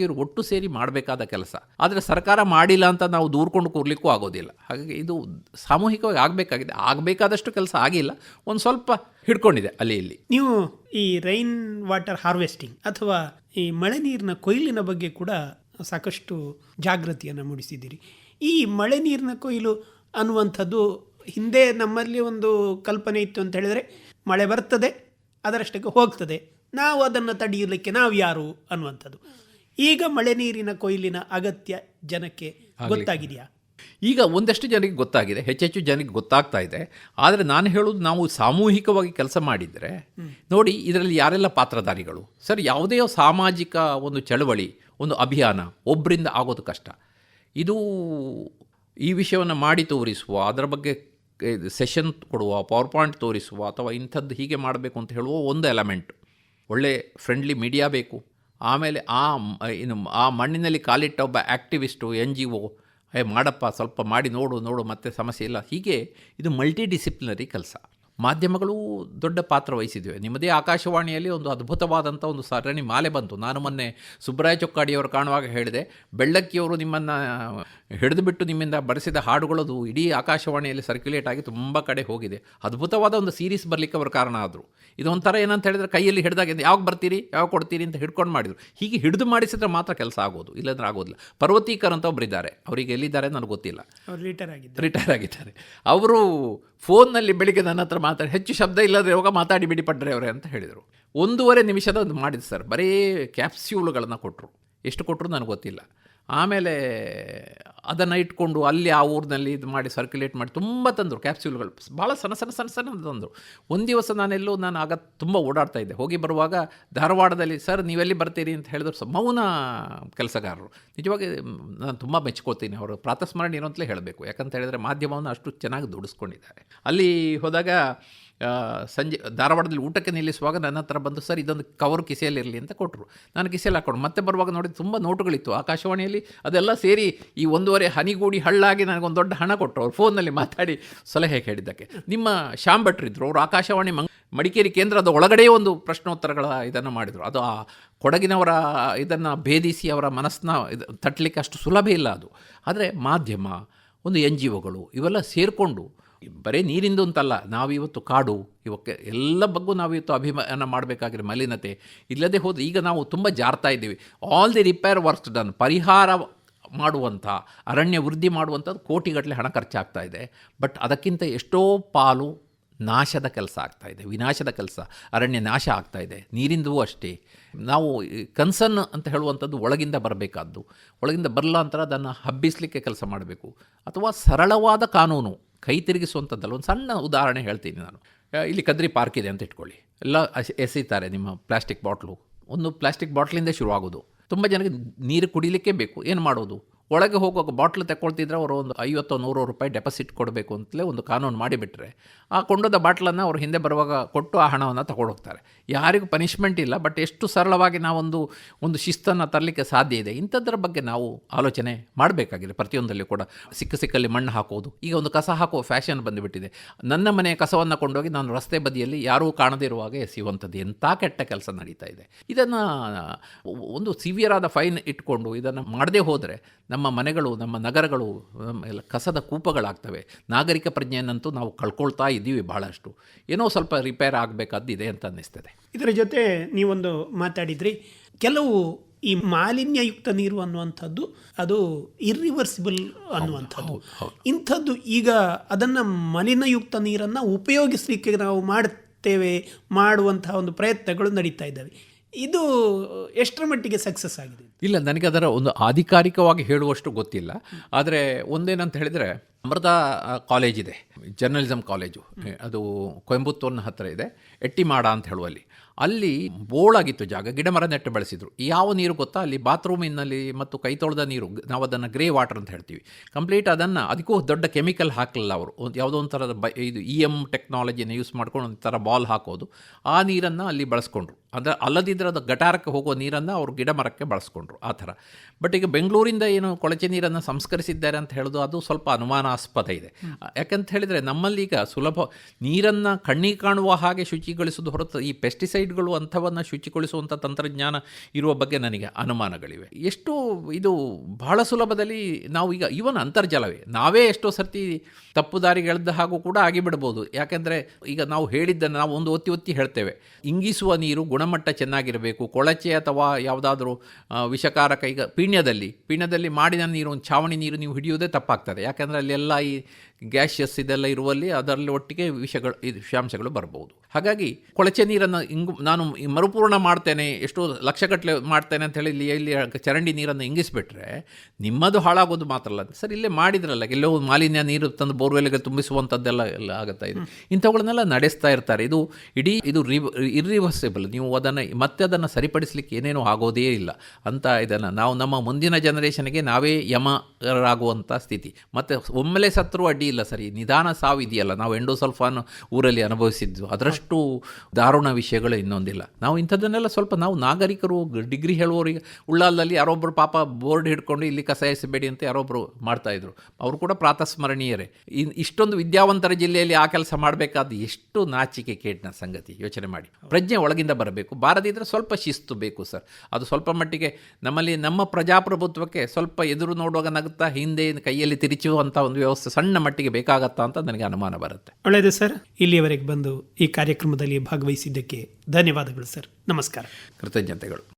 ಖಾಸಗಿಯರು ಒಟ್ಟು ಸೇರಿ ಮಾಡಬೇಕಾದ ಕೆಲಸ. ಆದರೆ ಸರ್ಕಾರ ಮಾಡಿಲ್ಲ ಅಂತ ನಾವು ದೂರ್ಕೊಂಡು ಕೂರ್ಲಿಕ್ಕೂ ಆಗೋದಿಲ್ಲ. ಹಾಗಾಗಿ ಇದು ಸಾಮೂಹಿಕವಾಗಿ ಆಗಬೇಕಾಗಿದೆ. ಆಗಬೇಕಾದಷ್ಟು ಕೆಲಸ ಆಗಿಲ್ಲ. ಒಂದು ಸ್ವಲ್ಪ ಹಿಡ್ಕೊಂಡಿದೆ ಅಲ್ಲಿ ಇಲ್ಲಿ. ನೀವು ಈ ರೈನ್ ವಾಟರ್ ಹಾರ್ವೆಸ್ಟಿಂಗ್ ಅಥವಾ ಈ ಮಳೆ ನೀರಿನ ಕೊಯ್ಲಿನ ಬಗ್ಗೆ ಕೂಡ ಸಾಕಷ್ಟು ಜಾಗೃತಿಯನ್ನು ಮೂಡಿಸಿದ್ದೀರಿ. ಈ ಮಳೆ ನೀರಿನ ಕೊಯ್ಲು ಅನ್ನುವಂಥದ್ದು ಹಿಂದೆ ನಮ್ಮಲ್ಲಿ ಒಂದು ಕಲ್ಪನೆ ಇತ್ತು ಅಂತ ಹೇಳಿದರೆ ಮಳೆ ಬರ್ತದೆ, ಅದರಷ್ಟಕ್ಕೆ ಹೋಗ್ತದೆ. ನಾವು ಅದನ್ನು ತಡೆಯಲಿಕ್ಕೆ ನಾವು ಯಾರು ಅನ್ನುವಂಥದ್ದು. ಈಗ ಮಳೆ ನೀರಿನ ಕೊಯ್ಲಿನ ಅಗತ್ಯ ಜನಕ್ಕೆ ಗೊತ್ತಾಗಿದೆಯಾ? ಈಗ ಒಂದಷ್ಟು ಜನರಿಗೆ ಗೊತ್ತಾಗಿದೆ ಹೆಚ್ಚೆಚ್ಚು ಜನಕ್ಕೆ ಗೊತ್ತಾಗ್ತಾ ಇದೆ. ಆದರೆ ನಾನು ಹೇಳೋದು ನಾವು ಸಾಮೂಹಿಕವಾಗಿ ಕೆಲಸ ಮಾಡಿದರೆ ನೋಡಿ ಇದರಲ್ಲಿ ಯಾರೆಲ್ಲ ಪಾತ್ರಧಾರಿಗಳು? ಸರ್ ಯಾವುದೇ ಸಾಮಾಜಿಕ ಒಂದು ಚಳವಳಿ ಒಂದು ಅಭಿಯಾನ ಒಬ್ಬರಿಂದ ಆಗೋದು ಕಷ್ಟ. ಇದು ಈ ವಿಷಯವನ್ನು ಮಾಡಿ ತೋರಿಸುವ ಅದರ ಬಗ್ಗೆ ಸೆಷನ್ ಕೊಡುವ ಪವರ್ ಪಾಯಿಂಟ್ ತೋರಿಸುವ ಅಥವಾ ಇಂಥದ್ದು ಹೀಗೆ ಮಾಡಬೇಕು ಅಂತ ಹೇಳುವ ಒಂದು ಎಲಮೆಂಟ್ ಒಳ್ಳೆ ಫ್ರೆಂಡ್ಲಿ ಮೀಡಿಯಾ ಬೇಕು. ಆಮೇಲೆ ಆ ಇನ್ನು ಆ ಮಣ್ಣಿನಲ್ಲಿ ಕಾಲಿಟ್ಟ ಒಬ್ಬ ಆ್ಯಕ್ಟಿವಿಸ್ಟು ಎನ್ ಜಿ ಒ ಏ ಮಾಡಪ್ಪ ಸ್ವಲ್ಪ ಮಾಡಿ ನೋಡು ನೋಡು, ಮತ್ತೆ ಸಮಸ್ಯೆ ಇಲ್ಲ. ಹೀಗೆ ಇದು ಮಲ್ಟಿ ಡಿಸಿಪ್ಲಿನರಿ ಕೆಲಸ. ಮಾಧ್ಯಮಗಳು ದೊಡ್ಡ ಪಾತ್ರ ವಹಿಸಿದ್ವಿ. ನಿಮ್ಮದೇ ಆಕಾಶವಾಣಿಯಲ್ಲಿ ಒಂದು ಅದ್ಭುತವಾದಂಥ ಒಂದು ಸರಣಿ ಮಾಲೆ ಬಂತು. ನಾನು ಮೊನ್ನೆ ಸುಬ್ರಾಯ ಚೊಕ್ಕಾಡಿಯವರು ಕಾಣುವಾಗ ಹೇಳಿದೆ, ಬೆಳ್ಳಕ್ಕಿಯವರು ನಿಮ್ಮನ್ನು ಹಿಡಿದು ಬಿಟ್ಟು ನಿಮ್ಮಿಂದ ಬರೆಸಿದ ಹಾಡುಗಳದು ಇಡೀ ಆಕಾಶವಾಣಿಯಲ್ಲಿ ಸರ್ಕ್ಯುಲೇಟ್ ಆಗಿ ತುಂಬ ಕಡೆ ಹೋಗಿದೆ. ಅದ್ಭುತವಾದ ಒಂದು ಸೀರೀಸ್ ಬರಲಿಕ್ಕೆ ಅವರು ಕಾರಣ ಆದರು. ಇದು ಒಂಥರ ಏನಂತ ಹೇಳಿದ್ರೆ ಕೈಯಲ್ಲಿ ಹಿಡಿದಾಗ ಯಾವಾಗ ಬರ್ತೀರಿ ಯಾವಾಗ ಕೊಡ್ತೀರಿ ಅಂತ ಹಿಡ್ಕೊಂಡು ಮಾಡಿದರು. ಹೀಗೆ ಹಿಡಿದು ಮಾಡಿಸಿದ್ರೆ ಮಾತ್ರ ಕೆಲಸ ಆಗೋದು ಇಲ್ಲಂದ್ರೆ ಆಗೋದಿಲ್ಲ. ಪರ್ವತೀಕರ್ ಅಂತ ಒಬ್ಬರು ಇದ್ದಾರೆ. ಅವರಿಗೆ ಎಲ್ಲಿದ್ದಾರೆ ನನಗೆ ಗೊತ್ತಿಲ್ಲ. ಅವ್ರು ರಿಟೈರ್ ಆಗಿದ್ದಾರೆ. ರಿಟೈರ್ ಆಗಿದ್ದಾರೆ. ಅವರು ಫೋನ್ನಲ್ಲಿ ಬೆಳಿಗ್ಗೆ ನನ್ನ ಹತ್ರ ಮಾತಾಡಿ ಹೆಚ್ಚು ಶಬ್ದ ಇಲ್ಲದೆ ಯಾವಾಗ ಮಾತಾಡಿ ಬಿಡಿ ಪಡ್ರೆ ಅವರೇ ಅಂತ ಹೇಳಿದರು. ಒಂದೂವರೆ ನಿಮಿಷದ ಒಂದು ಮಾಡಿದ್ದು ಸರ್. ಬರೀ ಕ್ಯಾಪ್ಸ್ಯೂಲ್ಗಳನ್ನು ಕೊಟ್ಟರು ಎಷ್ಟು ಕೊಟ್ಟರು ನನಗೆ ಗೊತ್ತಿಲ್ಲ. ಆಮೇಲೆ ಅದನ್ನು ಇಟ್ಕೊಂಡು ಅಲ್ಲಿ ಆ ಊರಿನಲ್ಲಿ ಇದು ಮಾಡಿ ಸರ್ಕ್ಯುಲೇಟ್ ಮಾಡಿ ತುಂಬ ತಂದರು ಕ್ಯಾಪ್ಸ್ಯೂಲ್ಗಳು ಭಾಳ ಸಣ್ಣ ಸಣ್ಣ ಸಣ್ಣ ಸಣ್ಣ ತಂದರು. ಒಂದು ದಿವಸ ನಾನೆಲ್ಲೋ ನಾನು ಆಗ ತುಂಬ ಓಡಾಡ್ತಾ ಇದ್ದೆ. ಹೋಗಿ ಬರುವಾಗ ಧಾರವಾಡದಲ್ಲಿ, ಸರ್, ನೀವೆಲ್ಲಿ ಬರ್ತೀರಿ? ಅಂತ ಹೇಳಿದ್ರು ಸ, ಮೌನ ಕೆಲಸಗಾರರು. ನಿಜವಾಗಿ ನಾನು ತುಂಬ ಮೆಚ್ಕೋತೀನಿ ಅವರು ಪ್ರಾತಸ್ಮರಣೆ ಅಂತಲೇ ಹೇಳಬೇಕು. ಯಾಕಂತ ಹೇಳಿದರೆ ಮಾಧ್ಯಮವನ್ನು ಅಷ್ಟು ಚೆನ್ನಾಗಿ ದುಡಿಸ್ಕೊಂಡಿದ್ದಾರೆ. ಅಲ್ಲಿ ಹೋದಾಗ ಸಂಜೆ ಧಾರವಾಡದಲ್ಲಿ ಊಟಕ್ಕೆ ನಿಲ್ಲಿಸುವಾಗ ನನ್ನ ಹತ್ರ ಬಂದು, ಸರ್, ಇದೊಂದು ಕವರ್ ಕಿಸೆಯಲ್ಲಿರಲಿ ಅಂತ ಕೊಟ್ಟರು ನಾನು ಕಿಸೆಯಲ್ಲಿ ಹಾಕೊಂಡು ಮತ್ತೆ ಬರುವಾಗ ನೋಡಿ ತುಂಬ ನೋಟುಗಳಿತ್ತು. ಆಕಾಶವಾಣಿಯಲ್ಲಿ ಅದೆಲ್ಲ ಸೇರಿ ಈ ಒಂದೂವರೆ ಹನಿಗೂಡಿ ಹಳ್ಳಾಗಿ ನನಗೊಂದು ದೊಡ್ಡ ಹಣ ಕೊಟ್ಟರು. ಅವ್ರು ಫೋನಲ್ಲಿ ಮಾತಾಡಿ ಸಲಹೆ ಕೇಳಿದ್ದಕ್ಕೆ. ನಿಮ್ಮ ಶ್ಯಾಮ್ ಭಟ್ರಿದ್ದರು ಅವರು ಆಕಾಶವಾಣಿ ಮಂಗ್, ಮಡಿಕೇರಿ ಕೇಂದ್ರದ ಒಳಗಡೆಯೇ ಒಂದು ಪ್ರಶ್ನೋತ್ತರಗಳ ಇದನ್ನು ಮಾಡಿದರು. ಅದು ಆ ಕೊಡಗಿನವರ ಇದನ್ನು ಭೇದಿಸಿ ಅವರ ಮನಸ್ಸನ್ನ ಇದು ತಟ್ಟಲಿಕ್ಕೆ ಅಷ್ಟು ಸುಲಭ ಇಲ್ಲ ಅದು. ಆದರೆ ಮಾಧ್ಯಮ, ಒಂದು ಎನ್ ಜಿ ಒಗಳು ಇವೆಲ್ಲ ಸೇರಿಕೊಂಡು ಬರೀ ನೀರಿಂದು ಅಂತಲ್ಲ, ನಾವಿವತ್ತು ಕಾಡು, ಇವಕ್ಕೆ ಎಲ್ಲ ಬಗ್ಗೂ ನಾವಿವತ್ತು ಅಭಿಮಾನ ಮಾಡಬೇಕಾಗಿರೋ ಮಲಿನತೆ. ಇಲ್ಲದೆ ಹೋದರೆ ಈಗ ನಾವು ತುಂಬ ಜಾರ್ತಾ ಇದ್ದೀವಿ. All the repair works done ಪರಿಹಾರ ಮಾಡುವಂಥ, ಅರಣ್ಯ ವೃದ್ಧಿ ಮಾಡುವಂಥದ್ದು ಕೋಟಿಗಟ್ಟಲೆ ಹಣ ಖರ್ಚಾಗ್ತಾ ಇದೆ. ಬಟ್ ಅದಕ್ಕಿಂತ ಎಷ್ಟೋ ಪಾಲು ನಾಶದ ಕೆಲಸ ಆಗ್ತಾ ಇದೆ, ವಿನಾಶದ ಕೆಲಸ, ಅರಣ್ಯ ನಾಶ ಆಗ್ತಾ ಇದೆ, ನೀರಿಂದೂ ಅಷ್ಟೇ. ನಾವು ಕನ್ಸರ್ನ್ ಅಂತ ಹೇಳುವಂಥದ್ದು ಒಳಗಿಂದ ಬರಬೇಕಾದ್ದು. ಒಳಗಿಂದ ಬರಲ್ಲ ಅಂತ ಅದನ್ನು ಹಬ್ಬಿಸಲಿಕ್ಕೆ ಕೆಲಸ ಮಾಡಬೇಕು. ಅಥವಾ ಸರಳವಾದ ಕಾನೂನು. ಕೈ ತಿರುಗಿಸುವಂಥದ್ದಲ್ಲ, ಒಂದು ಸಣ್ಣ ಉದಾಹರಣೆ ಹೇಳ್ತೀನಿ ನಾನು. ಇಲ್ಲಿ ಕದ್ರಿ ಪಾರ್ಕ್ ಇದೆ ಅಂತ ಇಟ್ಕೊಳ್ಳಿ. ಎಲ್ಲ ಎಸೆಯುತ್ತಾರೆ ನಿಮ್ಮ ಪ್ಲಾಸ್ಟಿಕ್ ಬಾಟ್ಲು. ಒಂದು ಪ್ಲಾಸ್ಟಿಕ್ ಬಾಟ್ಲಿಂದ ಶುರುವಾಗೋದು. ತುಂಬ ಜನಕ್ಕೆ ನೀರು ಕುಡಿಲಿಕ್ಕೆ ಬೇಕು. ಏನು ಮಾಡೋದು? ಒಳಗೆ ಹೋಗುವಾಗ ಬಾಟ್ಲ್ ತಗೊಳ್ತಿದ್ರೆ ಅವರು ಒಂದು ಐವತ್ತು ನೂರು ರೂಪಾಯಿ ಡೆಪಾಸಿಟ್ ಕೊಡಬೇಕು ಅಂತಲೇ ಒಂದು ಕಾನೂನು ಮಾಡಿಬಿಟ್ರೆ, ಆ ಕೊಂಡೋದ ಬಾಟ್ಲನ್ನು ಅವರು ಹಿಂದೆ ಬರುವಾಗ ಕೊಟ್ಟು ಆ ಹಣವನ್ನು ತಗೊಂಡೋಗ್ತಾರೆ ಯಾರಿಗೂ ಪನಿಷ್ಮೆಂಟ್ ಇಲ್ಲ ಬಟ್ ಎಷ್ಟು ಸರಳವಾಗಿ ನಾವೊಂದು, ಒಂದು ಶಿಸ್ತನ್ನು ತರಲಿಕ್ಕೆ ಸಾಧ್ಯ ಇದೆ. ಇಂಥದ್ರ ಬಗ್ಗೆ ನಾವು ಆಲೋಚನೆ ಮಾಡಬೇಕಾಗಿದೆ. ಪ್ರತಿಯೊಂದರಲ್ಲಿ ಕೂಡ ಸಿಕ್ಕ ಸಿಕ್ಕಲ್ಲಿ ಮಣ್ಣು ಹಾಕೋದು. ಈಗ ಒಂದು ಕಸ ಹಾಕುವ ಫ್ಯಾಷನ್ ಬಂದುಬಿಟ್ಟಿದೆ. ನನ್ನ ಮನೆಯ ಕಸವನ್ನು ಕೊಂಡೋಗಿ ನಾನು ರಸ್ತೆ ಬದಿಯಲ್ಲಿ ಯಾರೂ ಕಾಣದಿರುವಾಗ ಎಸೆಯುವಂಥದ್ದು ಎಂಥ ಕೆಟ್ಟ ಕೆಲಸ ನಡೀತಾ ಇದೆ. ಇದನ್ನು ಒಂದು ಸಿವಿಯರ್ ಆದ ಫೈನ್ ಇಟ್ಕೊಂಡು ಇದನ್ನು ಮಾಡದೇ ಹೋದರೆ ನಮ್ಮ ಮನೆಗಳು ನಮ್ಮ ನಗರಗಳು ಎಲ್ಲ ಕಸದ ಕೂಪಗಳಾಗ್ತವೆ. ನಾಗರಿಕ ಪ್ರಜ್ಞೆಯನ್ನಂತೂ ನಾವು ಕಳ್ಕೊಳ್ತಾ ಇದ್ದೀವಿ ಬಹಳಷ್ಟು. ಏನೋ ಸ್ವಲ್ಪ ರಿಪೇರ್ ಆಗಬೇಕಾದ್ದಿದೆ ಅಂತ ಅನ್ನಿಸ್ತದೆ. ಇದರ ಜೊತೆ ನೀವೊಂದು ಮಾತಾಡಿದ್ರಿ ಕೆಲವು ಈ ಮಾಲಿನ್ಯಯುಕ್ತ ನೀರು ಅನ್ನುವಂಥದ್ದು ಅದು ಇರ್ರಿವರ್ಸಿಬಲ್ ಅನ್ನುವಂಥದ್ದು. ಇಂಥದ್ದು ಈಗ ಅದನ್ನು ಮಲಿನಯುಕ್ತ ನೀರನ್ನು ಉಪಯೋಗಿಸಲಿಕ್ಕೆ ನಾವು ಮಾಡ್ತೇವೆ ಮಾಡುವಂತಹ ಒಂದು ಪ್ರಯತ್ನಗಳು ನಡೀತಾ ಇದ್ದಾವೆ. ಇದು ಎಷ್ಟರ ಮಟ್ಟಿಗೆ ಸಕ್ಸಸ್ ಆಗಿದೆ? ಇಲ್ಲ ನನಗೆ ಅದರ ಒಂದು ಆಧಿಕಾರಿಕವಾಗಿ ಹೇಳುವಷ್ಟು ಗೊತ್ತಿಲ್ಲ. ಆದರೆ ಒಂದೇನಂತ ಹೇಳಿದರೆ ಅಮೃತ ಕಾಲೇಜ್ ಇದೆ. ಜರ್ನಲಿಸಮ್ ಕಾಲೇಜು ಅದು ಕೊಯಂಬತ್ತೂರಿನ ಹತ್ತಿರ ಇದೆ. ಎಟ್ಟಿಮಾಡ ಅಂತ ಹೇಳುವಲ್ಲಿ. ಅಲ್ಲಿ ಬೋಳಾಗಿತ್ತು ಜಾಗ ಗಿಡ ಮರ ನೆಟ್ಟು ಬೆಳೆಸಿದ್ರು. ಯಾವ ನೀರು ಗೊತ್ತಾ? ಅಲ್ಲಿ ಬಾತ್ರೂಮಿನಲ್ಲಿ ಮತ್ತು ಕೈ ತೊಳೆದ ನೀರು. ನಾವು ಅದನ್ನು ಗ್ರೇ ವಾಟರ್ ಅಂತ ಹೇಳ್ತೀವಿ. ಕಂಪ್ಲೀಟ್ ಅದನ್ನು ಅದಕ್ಕೂ ದೊಡ್ಡ ಕೆಮಿಕಲ್ ಹಾಕಲಿಲ್ಲ ಅವರು. ಒಂದು ಯಾವುದೋ ಒಂಥರದ ಬ ಇದು ಇ ಎಂ ಟೆಕ್ನಾಲಜಿನ ಯೂಸ್ ಮಾಡ್ಕೊಂಡು ಒಂಥರ ಥರ ಬಾಲ್ ಹಾಕೋದು. ಆ ನೀರನ್ನು ಅಲ್ಲಿ ಬಳಸ್ಕೊಂಡ್ರು. ಅಂದರೆ ಅಲ್ಲದಿದ್ದರೆ ಅದು ಗಟಾರಕ್ಕೆ ಹೋಗುವ ನೀರನ್ನು ಅವರು ಗಿಡ ಮರಕ್ಕೆ ಬಳಸ್ಕೊಂಡ್ರು ಆ ಥರ. ಬಟ್ ಈಗ ಬೆಂಗಳೂರಿಂದ ಏನು ಕೊಳಚೆ ನೀರನ್ನು ಸಂಸ್ಕರಿಸಿದ್ದಾರೆ ಅಂತ ಹೇಳೋದು ಅದು ಸ್ವಲ್ಪ ಅನುಮಾನಾಸ್ಪದ ಇದೆ. ಯಾಕಂತ ಹೇಳಿದರೆ ನಮ್ಮಲ್ಲಿ ಈಗ ಸುಲಭ ನೀರನ್ನು ಕಣ್ಣಿಗೆ ಕಾಣುವ ಹಾಗೆ ಶುಚಿಗೊಳಿಸೋದು ಹೊರತು ಈ ಪೆಸ್ಟಿಸೈಡ್ಗಳು ಅಂಥವನ್ನು ಶುಚಿಗೊಳಿಸುವಂಥ ತಂತ್ರಜ್ಞಾನ ಇರುವ ಬಗ್ಗೆ ನನಗೆ ಅನುಮಾನಗಳಿವೆ. ಎಷ್ಟು ಇದು ಬಹಳ ಸುಲಭದಲ್ಲಿ ನಾವು ಈಗ ಇವನ್ ಅಂತರ್ಜಲವೇ. ನಾವೇ ಎಷ್ಟೋ ಸರ್ತಿ ತಪ್ಪು ದಾರಿಗೆಳೆದ ಹಾಗೂ ಕೂಡ ಆಗಿಬಿಡ್ಬೋದು. ಯಾಕೆಂದರೆ ಈಗ ನಾವು ಹೇಳಿದ್ದನ್ನು ನಾವು ಒಂದು ಒತ್ತಿ ಒತ್ತಿ ಹೇಳ್ತೇವೆ. ಇಂಗಿಸುವ ನೀರು ಗುಣಮಟ್ಟ ಚೆನ್ನಾಗಿರಬೇಕು. ಕೊಳಚೆ ಅಥವಾ ಯಾವುದಾದ್ರೂ ವಿಷಕಾರಕ ಈಗ ಪೀಣ್ಯದಲ್ಲಿ ಪೀಣ್ಯದಲ್ಲಿ ಮಾಡಿದ ನೀರು, ಒಂದು ಛಾವಣಿ ನೀರು ನೀವು ಹಿಡಿಯೋದೇ ತಪ್ಪಾಗ್ತದೆ. ಯಾಕೆಂದರೆ ಅಲ್ಲೆಲ್ಲ ಈ ಗ್ಯಾಷಿಯಸ್ ಇದೆಲ್ಲ ಇರುವಲ್ಲಿ ಅದರಲ್ಲಿ ಒಟ್ಟಿಗೆ ವಿಷಗಳು, ಇದು ವಿಷಾಂಶಗಳು ಬರಬಹುದು ಹಾಗಾಗಿ ಕೊಳಚೆ ನೀರನ್ನು ಇಂಗು, ನಾನು ಮರುಪೂರ್ಣ ಮಾಡ್ತೇನೆ, ಎಷ್ಟೋ ಲಕ್ಷಗಟ್ಟಲೆ ಮಾಡ್ತೇನೆ ಅಂತ ಹೇಳಿ ಇಲ್ಲಿ ಇಲ್ಲಿ ಚರಂಡಿ ನೀರನ್ನು ಇಂಗಿಸ್ಬಿಟ್ರೆ ನಿಮ್ಮದು ಹಾಳಾಗೋದು ಮಾತ್ರ ಅಲ್ಲ. ಸರ್, ಇಲ್ಲೇ ಮಾಡಿದ್ರಲ್ಲ, ಎಲ್ಲೋ ಮಾಲಿನ್ಯ ನೀರು ತಂದು ಬೋರ್ವೆಲ್ಗೆ ತುಂಬಿಸುವಂಥದ್ದೆಲ್ಲ, ಎಲ್ಲ ಆಗುತ್ತಾ ಇದೆ. ಇಂಥವುಗಳನ್ನೆಲ್ಲ ನಡೆಸ್ತಾ ಇರ್ತಾರೆ. ಇದು ಇಡೀ, ಇದು ರಿ ಇರ್ರಿವರ್ಸಿಬಲ್ ನೀವು ಅದನ್ನು, ಮತ್ತೆ ಅದನ್ನು ಸರಿಪಡಿಸಲಿಕ್ಕೆ ಏನೇನೂ ಆಗೋದೇ ಇಲ್ಲ ಅಂತ ಇದನ್ನು, ನಾವು ನಮ್ಮ ಮುಂದಿನ ಜನರೇಷನ್ಗೆ ನಾವೇ ಯಮರಾಗುವಂಥ ಸ್ಥಿತಿ. ಮತ್ತು ಒಮ್ಮೆಲೆ ಸತ್ರು ಅಡ್ಡಿ ಇಲ್ಲ ಸರಿ, ನಿಧಾನ ಸಾವಿದೆಯಲ್ಲ. ನಾವು ಎಂಡೋಸಲ್ಫಾನ್ ಊರಲ್ಲಿ ಅನುಭವಿಸಿದ್ದು. ಅದರಷ್ಟು ದಾರುಣ ವಿಷಯಗಳು ಇನ್ನೊಂದಿಲ್ಲ. ನಾವು ಇಂಥದ್ದನ್ನೆಲ್ಲ ಸ್ವಲ್ಪ ನಾವು ನಾಗರಿಕರು ಡಿಗ್ರಿ ಹೇಳುವವರಿಗೆ ಉಳ್ಳಾಲದಲ್ಲಿ ಯಾರೊಬ್ಬರು ಪಾಪ ಬೋರ್ಡ್ ಹಿಡ್ಕೊಂಡು ಇಲ್ಲಿ ಕಸ ಎಸಬೇಡಿ ಅಂತ ಯಾರೊಬ್ಬರು ಮಾಡ್ತಾಯಿದ್ರು ಅವರು ಕೂಡ ಪ್ರಾತಸ್ಮರಣೀಯರೇ. ಇಷ್ಟೊಂದು ವಿದ್ಯಾವಂತರ ಜಿಲ್ಲೆಯಲ್ಲಿ ಆ ಕೆಲಸ ಮಾಡಬೇಕಾದ ಎಷ್ಟು ನಾಚಿಕೆ ಕೇಟಿನ ಸಂಗತಿ. ಯೋಚನೆ ಮಾಡಿ. ಪ್ರಜ್ಞೆ ಒಳಗಿಂದ ಬರಬೇಕು. ಬಾರದಿದ್ದರೆ ಸ್ವಲ್ಪ ಶಿಸ್ತು ಬೇಕು ಸರ್. ಅದು ಸ್ವಲ್ಪ ಮಟ್ಟಿಗೆ ನಮ್ಮಲ್ಲಿ ನಮ್ಮ ಪ್ರಜಾಪ್ರಭುತ್ವಕ್ಕೆ ಸ್ವಲ್ಪ ಎದುರು ನೋಡುವಾಗ ನಗುತ್ತಾ ಹಿಂದೆ ಕೈಯಲ್ಲಿ ತಿರುಚುವಂಥ ಒಂದು ವ್ಯವಸ್ಥೆ, ಸಣ್ಣ ಮಟ್ಟಿಗೆ ಬೇಕಾಗತ್ತಾ ಅಂತ ನನಗೆ ಅನುಮಾನ ಬರುತ್ತೆ. ಒಳ್ಳೆಯದು ಸರ್. ಇಲ್ಲಿಯವರೆಗೆ ಬಂದು ಈ ಕಾರ್ಯಕ್ರಮದಲ್ಲಿ ಭಾಗವಹಿಸಿದ್ದಕ್ಕೆ ಧನ್ಯವಾದಗಳು ಸರ್. ನಮಸ್ಕಾರ. ಕೃತಜ್ಞತೆಗಳು.